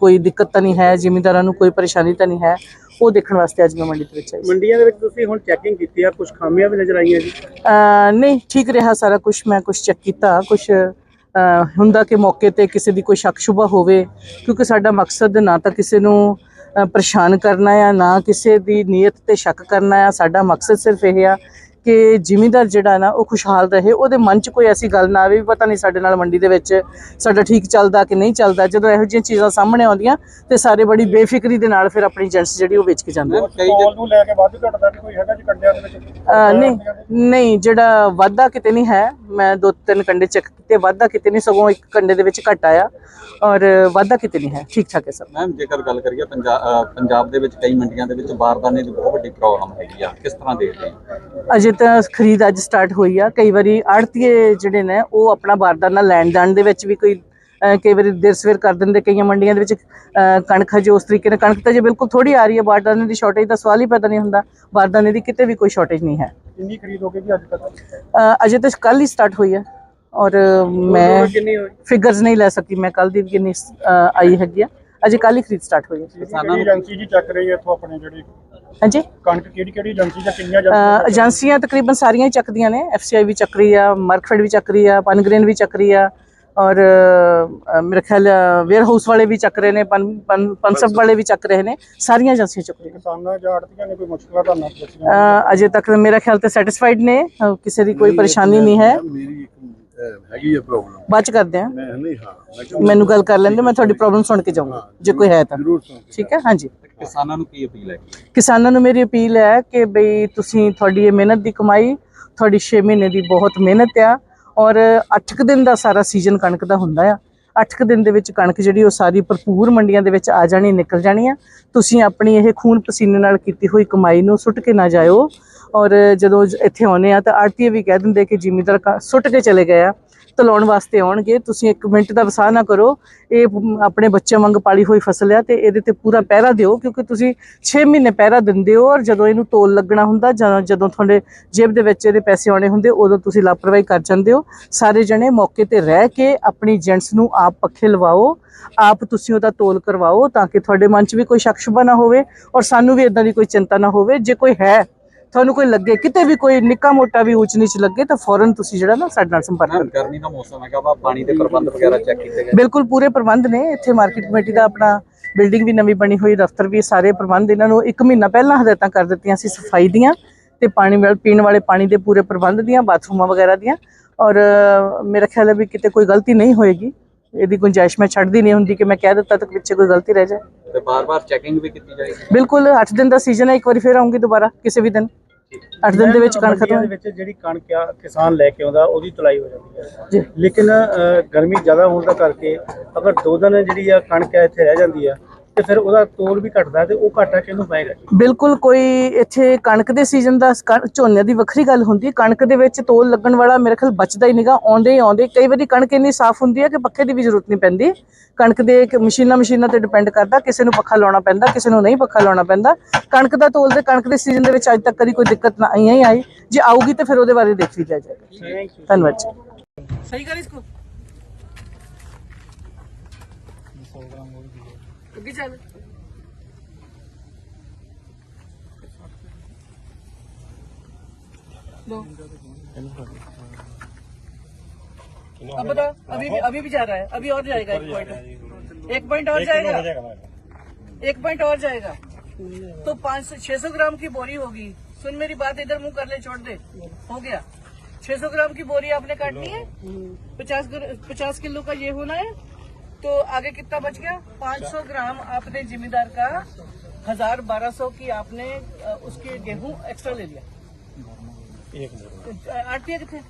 ਕੋਈ ਦਿੱਕਤ ਤਾਂ ਨਹੀਂ ਹੈ ਜ਼ਿਮੀਂਦਾਰਾਂ ਨੂੰ ਕੋਈ ਪਰੇਸ਼ਾਨੀ ਤਾਂ ਨਹੀਂ ਹੈ। ਉਹ ਦੇਖਣ ਵਾਸਤੇ ਅੱਜ ਮੈਂ ਮੰਡੀ ਦੇ ਵਿੱਚ ਆਈ ਸੀ। ਮੰਡੀਆਂ ਦੇ ਵਿੱਚ ਤੁਸੀਂ ਹੁਣ ਚੈਕਿੰਗ ਕੀਤੀ ਆ ਕੁਝ ਖਾਮੀਆਂ ਵੀ ਨਜ਼ਰ ਆਈਆਂ ਜੀ? ਅਹ ਨਹੀਂ ਠੀਕ ਰਿਹਾ ਸਾਰਾ ਕੁਝ ਮੈਂ ਕੁਝ ਚੈੱਕ ਕੀਤਾ ਕੁਝ ਹੁੰਦਾ ਕਿ ਮੌਕੇ ਤੇ ਕਿਸੇ ਦੀ ਕੋਈ ਸ਼ੱਕ ਸ਼ੁਬਾ ਹੋਵੇ ਕਿਉਂਕਿ ਸਾਡਾ ਮਕਸਦ ਨਾ ਤਾਂ ਕਿਸੇ ਨੂੰ ਅਹ, ਪਰੇਸ਼ਾਨ ਕਰਨਾ ਆ ਨਾ ਕਿਸੇ ਦੀ ਨੀਅਤ ਤੇ ਸ਼ੱਕ ਕਰਨਾ ਆ ਸਾਡਾ ਮਕਸਦ ਸਿਰਫ ਇਹ ਆ ਕਿ ਜ਼ਿਮੀਂਦਾਰ ਜਿਹੜਾ ਨਾ ਉਹ ਖੁਸ਼ਹਾਲ ਰਹੇ। ਉਹਦੇ ਮਨ 'ਚ ਕੋਈ ਐਸੀ ਗੱਲ ਨਾ ਆਵੇ ਵੀ ਪਤਾ ਨਹੀਂ ਸਾਡੇ ਨਾਲ ਮੰਡੀ ਦੇ ਵਿੱਚ ਸਾਡਾ ਠੀਕ ਚੱਲਦਾ ਕਿ ਨਹੀਂ ਚੱਲਦਾ। ਜਦੋਂ ਇਹੋ ਜਿਹੀਆਂ ਚੀਜ਼ਾਂ ਸਾਹਮਣੇ ਆਉਂਦੀਆਂ ਤੇ ਸਾਰੇ ਬੜੀ ਬੇਫਿਕਰੀ ਦੇ ਨਾਲ ਫਿਰ ਆਪਣੀ ਏਜੰਟਸ ਜਿਹੜੀ ਉਹ ਵੇਚ ਕੇ ਜਾਂਦੇ ਨੇ। ਨੂੰ ਲੈ ਕੇ ਵੱਧ ਘਟਦਾ ਵੀ ਕੋਈ ਹੈਗਾ ਜੀ ਕੰਡਿਆਂ ਦੇ ਵਿੱਚ? ਨਹੀਂ ਨਹੀਂ ਜਿਹੜਾ ਵਾਧਾ ਕਿਤੇ ਨਹੀਂ ਹੈ। ਮੈਂ ਦੋ ਤਿੰਨ ਕੰਡੇ ਚੈੱਕ ਕੀਤੇ ਵਾਧਾ ਕਿਤੇ ਨਹੀਂ ਸਗੋਂ ਇੱਕ ਕੰਡੇ ਦੇ ਵਿੱਚ ਘਟ ਆਇਆ। ਔਰ ਵਾਧਾ ਕਿਤੇ ਨਹੀਂ ਹੈ। ਠੀਕ ਠਾਕ ਹੈ ਸਭ ਮੈਮ ਜੇਕਰ ਗੱਲ ਕਰੀਏ ਪੰਜਾਬ ਪੰਜਾਬ ਦੇ ਵਿੱਚ ਕਈ ਮੰਡੀਆਂ ਦੇ ਵਿੱਚ ਬਾਰਦਾਨੇ ਦੀ ਬਹੁਤ ਵੱਡੀ ਪ੍ਰੋਬਲਮ ਹੈਗੀ ਆ। ਕਿਸ ਤਰ੍ਹਾਂ ਦੇਖਦੇ ਹੋ? ਅਜੇ ਤਾਂ ਖਰੀਦ ਅੱਜ ਸਟਾਰਟ ਹੋਈ ਆ। ਕਈ ਵਾਰੀ ਆੜਤੀਏ ਜਿਹੜੇ ਨੇ ਉਹ ਆਪਣਾ ਬਾਰਦਾਨਾ ਲੈਣ ਜਾਣ ਦੇ ਵਿੱਚ ਵੀ ਕੋਈ ਕਈ ਵਾਰੀ ਦੇਰ ਸਵੇਰ ਕਰ ਦਿੰਦੇ ਕਈਆਂ ਮੰਡੀਆਂ ਦੇ ਵਿੱਚ ਕਣਕ ਹਜੇ ਉਸ ਤਰੀਕੇ ਨਾਲ ਕਣਕ ਤਾਂ ਜੇ ਬਿਲਕੁਲ ਥੋੜੀ ਆ ਰਹੀ ਹੈ ਬਾਰਦਾਨੇ ਦੀ ਸ਼ਾਰਟੇਜ ਦਾ ਸਵਾਲ ਹੀ ਪੈਦਾ ਨਹੀਂ ਹੁੰਦਾ। ਬਾਰਦਾਨੇ ਦੀ ਕਿਤੇ ਵੀ ਕੋਈ ਸ਼ਾਰਟੇਜ ਨਹੀਂ ਹੈ। ਕਿੰਨੀ ਖਰੀਦ ਹੋ ਗਈ ਜੀ ਅੱਜ ਤੱਕ? ਅਜੇ ਤਾਂ ਕੱਲ ਹੀ ਸਟਾਰਟ ਹੋਈ ਹੈ ਔਰ ਮੈਂ ਫਿਗਰਸ ਨਹੀਂ ਲੈ ਸਕੀ। ਮੈਂ ਕੱਲ ਦੀ ਵੀ ਕਿੰਨੀ ਆਈ ਹੈਗੀ ਆ। ਅਜੇ ਕੱਲ ਹੀ ਖਰੀਦ ਸਟਾਰਟ ਹੋਈ ਹੈ। ਏਜੰਸੀ ਜੀ ਚੱਕ ਰਹੀ ਹੈ ਇੱਥੋਂ ਆਪਣੇ ਜਿਹੜੀ ਹਾਂਜੀ? ਕਣਕ ਕਿਹੜੀ ਕਿਹੜੀ ਏਜੰਸੀ ਜਾਂ ਕਿੰਨੀਆਂ ਅਹ, ਏਜੰਸੀਆਂ ਤਕਰੀਬਨ ਸਾਰੀਆਂ ਹੀ ਚੱਕਦੀਆਂ ਨੇ। ਐਫਸੀਆਈ ਵੀ ਚੱਕ ਰਹੀ ਆ ਮਰਕਫੈਡ ਵੀ ਚੱਕ ਰਹੀ ਆ ਪਨਗ੍ਰੇਨ ਵੀ ਚੱਕ ਰਹੀ ਆ ਔਰ ਅਹ, ਮੇਰੇ ਖਿਆਲ ਵੇਅਰ ਹਾਊਸ ਵਾਲੇ ਵੀ ਚੱਕ ਰਹੇ ਨੇ ਪਨ ਪਨ- ਪਨਸਪ ਵਾਲੇ ਵੀ ਚੱਕ ਰਹੇ ਨੇ। ਸਾਰੀਆਂ ਏਜੰਸੀਆਂ ਚੱਕ ਰਹੀਆਂ ਕਿਸਾਨਾਂ ਜਾਂ ਆੜਤੀਆਂ ਨੇ ਕੋਈ ਮੁਸ਼ਕਲਾਂ ਤਾਂ ਨਾ ਦੱਸੀਆਂ ਅਹ, ਅਜੇ ਤੱਕ ਮੇਰਾ ਖਿਆਲ ਤੇ ਸੈਟੀਸਫਾਈਡ ਨੇ। ਅਹ, ਕਿਸੇ ਦੀ ਕੋਈ ਪਰੇਸ਼ਾਨੀ ਨਹੀਂ ਹੈ। ਮੇਰੀ ਇੱਕ ਅਹ, ਹੈਗੀ ਹੈ ਪ੍ਰੋਬਲਮ ਬਾਅਦ ਚ ਕਰਦੇ ਆ ਮੈਂ ਨਹੀਂ ਹਾਂ। ਮੈਂ ਕਿਹਾ ਮੈਨੂੰ ਗੱਲ ਕਰ ਲੈਂਦੇ ਮੈਂ ਤੁਹਾਡੀ ਪ੍ਰੋਬਲਮ ਸੁਣ ਕੇ ਜਾਊਂਗਾ। ਜੇ ਕੋਈ ਹੈ ਤਾਂ। ਜ਼ਰੂਰ ਸੁਣ ਠੀਕ ਹੈ? ਹਾਂਜੀ। ਕਿਸਾਨਾਂ ਨੂੰ ਕੀ ਅਪੀਲ ਹੈ? ਕਿਸਾਨਾਂ ਨੂੰ ਮੇਰੀ ਅਪੀਲ ਹੈ ਕਿ ਬਈ ਤੁਸੀਂ ਤੁਹਾਡੀ ਇਹ ਮਿਹਨਤ ਦੀ ਕਮਾਈ ਤੁਹਾਡੀ 6 ਮਹੀਨੇ ਦੀ ਬਹੁਤ ਮਿਹਨਤ ਆ ਔਰ 8 ਕੁ ਦਿਨ ਦਾ ਸਾਰਾ ਸੀਜ਼ਨ ਕਣਕ ਦਾ ਹੁੰਦਾ ਆ। ਅੱਠ ਕੁ ਦਿਨ ਦੇ ਵਿੱਚ ਕਣਕ ਜਿਹੜੀ ਉਹ ਸਾਰੀ ਭਰਪੂਰ ਮੰਡੀਆਂ ਦੇ ਵਿੱਚ ਆ ਜਾਣੀ ਨਿਕਲ ਜਾਣੀ ਆ। ਤੁਸੀਂ ਆਪਣੀ ਇਹ ਖੂਨ ਪਸੀਨੇ ਨਾਲ ਕੀਤੀ ਹੋਈ ਕਮਾਈ ਨੂੰ ਸੁੱਟ ਕੇ ਨਾ ਜਾਇਓ। ਔਰ ਜਦੋਂ ਇੱਥੇ ਆਉਨੇ ਆ ਤਾਂ ਆੜਤੀਏ ਵੀ ਕਹਿ ਦਿੰਦੇ ਕਿ ਜ਼ਿਮੀਦਾਰ ਕ- ਸੁੱਟ ਕੇ ਚਲੇ ਗਏ ਆ ਤਲਾਉਣ ਵਾਸਤੇ ਆਉਣਗੇ। ਤੁਸੀਂ ਇੱਕ ਮਿੰਟ ਦਾ ਵਸਾਹ ਨਾ ਕਰੋ। ਇਹ ਆਪਣੇ ਬੱਚਿਆਂ ਵਾਂਗ ਪਾਲੀ ਹੋਈ ਫਸਲ ਆ ਤੇ ਇਹਦੇ ਤੇ ਪੂਰਾ ਪਹਿਰਾ ਦਿਓ, ਕਿਉਂਕਿ ਤੁਸੀਂ 6 ਮਹੀਨੇ ਪਹਿਰਾ ਦਿੰਦੇ ਹੋ ਔਰ ਜਦੋਂ ਇਹਨੂੰ ਤੋਲ ਲੱਗਣਾ ਹੁੰਦਾ, ਜਾਂ ਜਦੋਂ ਤੁਹਾਡੇ ਜੇਬ ਦੇ ਵਿੱਚ ਇਹਦੇ ਪੈਸੇ ਆਉਣੇ ਹੁੰਦੇ, ਉਦੋਂ ਤੁਸੀਂ ਲਾਪਰਵਾਹੀ ਕਰ ਜਾਂਦੇ ਹੋ। ਸਾਰੇ ਜਣੇ ਮੌਕੇ ਤੇ ਰਹਿ ਕੇ ਆਪਣੀ ਏਜੰਟਸ ਨੂੰ ਆਪ ਪੱਖੇ ਲਵਾਓ, ਆਪ ਤੁਸੀਂ ਉਹਦਾ ਤੋਲ ਕਰਵਾਓ ਤਾਂ ਕਿ ਤੁਹਾਡੇ ਮਨ 'ਚ ਵੀ ਕੋਈ ਸ਼ੱਕ ਸ਼ੁਬਾ ਨਾ ਹੋਵੇ ਔਰ ਸਾਨੂੰ ਵੀ ਇਦਾਂ ਦੀ ਕੋਈ ਚਿੰਤਾ ਨਾ ਹੋਵੇ। ਜੇ ਕੋਈ ਹੈ ਤੁਹਾਨੂੰ ਕੋਈ ਲੱਗੇ ਕਿਤੇ ਵੀ ਕੋਈ ਨਿੱਕਾ ਮੋਟਾ ਵੀ ਊਚ ਨੀਚ ਲੱਗੇ ਤਾਂ ਫੌਰਨ ਤੁਸੀਂ ਜਿਹੜਾ ਨਾ ਸਾਡੇ ਨਾਲ ਸੰਪਰਕ ਮੈਮ ਕਰੋ ਗਰਮੀ ਦਾ ਮੌਸਮ ਹੈਗਾ ਵਾ ਪਾਣੀ ਦੇ ਪ੍ਰਬੰਧ ਵਗੈਰਾ ਚੈੱਕ ਕੀਤੇ ਗਏ। ਬਿਲਕੁਲ ਪੂਰੇ ਪ੍ਰਬੰਧ ਨੇ ਇੱਥੇ ਮਾਰਕੀਟ ਕਮੇਟੀ ਦਾ ਆਪਣਾ ਬਿਲਡਿੰਗ ਵੀ ਨਵੀਂ ਬਣੀ ਹੋਈ ਦਫ਼ਤਰ ਵੀ ਸਾਰੇ ਪ੍ਰਬੰਧ ਇਹਨਾਂ ਨੂੰ 1 ਮਹੀਨਾ ਪਹਿਲਾਂ ਹਦਾਇਤਾਂ ਕਰ ਦਿੱਤੀਆਂ ਸੀ ਸਫ਼ਾਈ ਦੀਆਂ ਤੇ ਪਾਣੀ ਵਾਲ ਪੀਣ ਵਾਲੇ ਪਾਣੀ ਦੇ ਪੂਰੇ ਪ੍ਰਬੰਧ ਦੀਆਂ ਬਾਥਰੂਮਾਂ ਵਗੈਰਾ ਦੀਆਂ ਔਰ ਮੇਰਾ ਖਿਆਲ ਹੈ ਵੀ ਕਿਤੇ ਕੋਈ ਗਲਤੀ ਨਹੀਂ ਹੋਏਗੀ। ਇਹਦੀ ਗੁੰਜਾਇਸ਼ ਮੈਂ ਛੱਡਦੀ ਨਹੀਂ ਹੁੰਦੀ ਕਿ ਮੈਂ ਕਹਿ ਦਿੱਤਾ ਤਾਂ ਪਿੱਛੇ ਕੋਈ ਗਲਤੀ ਰਹਿ ਜਾਏ। ਤੇ ਬਾਰ-ਬਾਰ ਚੈਕਿੰਗ ਵੀ ਕੀਤੀ ਜਾਏਗੀ? ਬਿਲਕੁਲ 8 ਦਿਨ ਦਾ ਸੀਜ਼ਨ ਹੈ ਇੱਕ ਵਾਰੀ ਫੇਰ ਆਉਂਗੀ ਦੁਬਾਰਾ ਕਿਸੇ ਵੀ ਦਿਨ। 8 ਦਿਨ ਦੇ ਵਿੱਚ ਕਣਕ ਖਤਮ ਦੇ ਵਿੱਚ ਜਿਹੜੀ ਕਣਕ ਆ ਕਿਸਾਨ ਲੈ ਕੇ ਆਉਂਦਾ ਉਹਦੀ ਤੁਲਾਈ ਹੋ ਜਾਂਦੀ ਹੈ। ਜੀ। ਲੇਕਿਨ ਗਰਮੀ ਜ਼ਿਆਦਾ ਹੋਣ ਦਾ ਕਰਕੇ ਅਗਰ ਦੋ ਦਿਨ ਜਿਹੜੀ ਆ ਕਣਕ ਆ ਇੱਥੇ ਰਹਿ ਜਾਂਦੀ ਆ ਤੇ ਫਿਰ ਉਹਦਾ ਤੋਲ ਵੀ ਘਟਦਾ ਤੇ ਉਹ ਘਾਟਾ ਕਿਹਨੂੰ ਪਏਗਾ? ਜੀ ਬਿਲਕੁਲ ਕੋਈ ਇੱਥੇ ਕਣਕ ਦੇ ਸੀਜ਼ਨ ਦਾ ਝੋਨੇ ਦੀ ਵੱਖਰੀ ਗੱਲ ਹੁੰਦੀ ਹੈ। ਕਣਕ ਦੇ ਵਿੱਚ ਤੋਲ ਲੱਗਣ ਵਾਲਾ ਮੇਰੇ ਖਿਆਲ ਬਚਦਾ ਹੀ ਨਹੀਂਗਾ ਆਉਂਦੇ ਹੀ ਆਉਂਦੇ ਕਈ ਵਾਰੀ ਕਣਕ ਇੰਨੀ ਸਾਫ਼ ਹੁੰਦੀ ਹੈ ਕਿ ਪੱਖੇ ਦੀ ਵੀ ਜ਼ਰੂਰਤ ਨਹੀਂ ਪੈਂਦੀ। ਕਣਕ ਦੇ ਇੱਕ ਮਸ਼ੀਨਾਂ ਮਸ਼ੀਨਾਂ ਤੇ ਡਿਪੈਂਡ ਕਰਦਾ ਕਿਸੇ ਨੂੰ ਪੱਖਾ ਲਾਉਣਾ ਪੈਂਦਾ ਕਿਸੇ ਨੂੰ ਨਹੀਂ ਪੱਖਾ ਲਾਉਣਾ ਪੈਂਦਾ। ਕਣਕ ਦਾ ਤੋਲ ਦੇ ਕਣਕ ਦੇ ਸੀਜ਼ਨ ਦੇ ਵਿੱਚ ਅੱਜ ਤੱਕ ਕਦੀ ਕੋਈ ਦਿੱਕਤ ਨਾ ਆਈ ਹੀ ਆਈ। ਜੇ ਆਊਗੀ ਤਾਂ ਫਿਰ ਉਹਦੇ ਬਾਰੇ ਦੇਖ ਲਿਆ ਜਾਏਗਾ। ਥੈਂਕ ਯੂ ਧੰਨਵਾਦ ਜੀ। ਸਹੀ ਕਰ ਇਸਕੋ अब बताओ अभी भी अभी भी जा रहा है अभी और जाएगा एक पॉइंट एक पॉइंट और जाएगा। एक पॉइंट और जाएगा। तो पाँच सौ छह सौ ग्राम की बोरी होगी। सुन मेरी बात इधर मुँह कर ले छोड़ दे। हो गया। 600 ग्राम की बोरी आपने काटनी है? पचास पचास किलो का ये होना है? तो आगे कितना बच गया पाँच सौ ग्राम आपने जिम्मेदार का हजार बारह सौ की आपने अ, उसके गेहूं एक्स्ट्रा ले लिया आरती कितने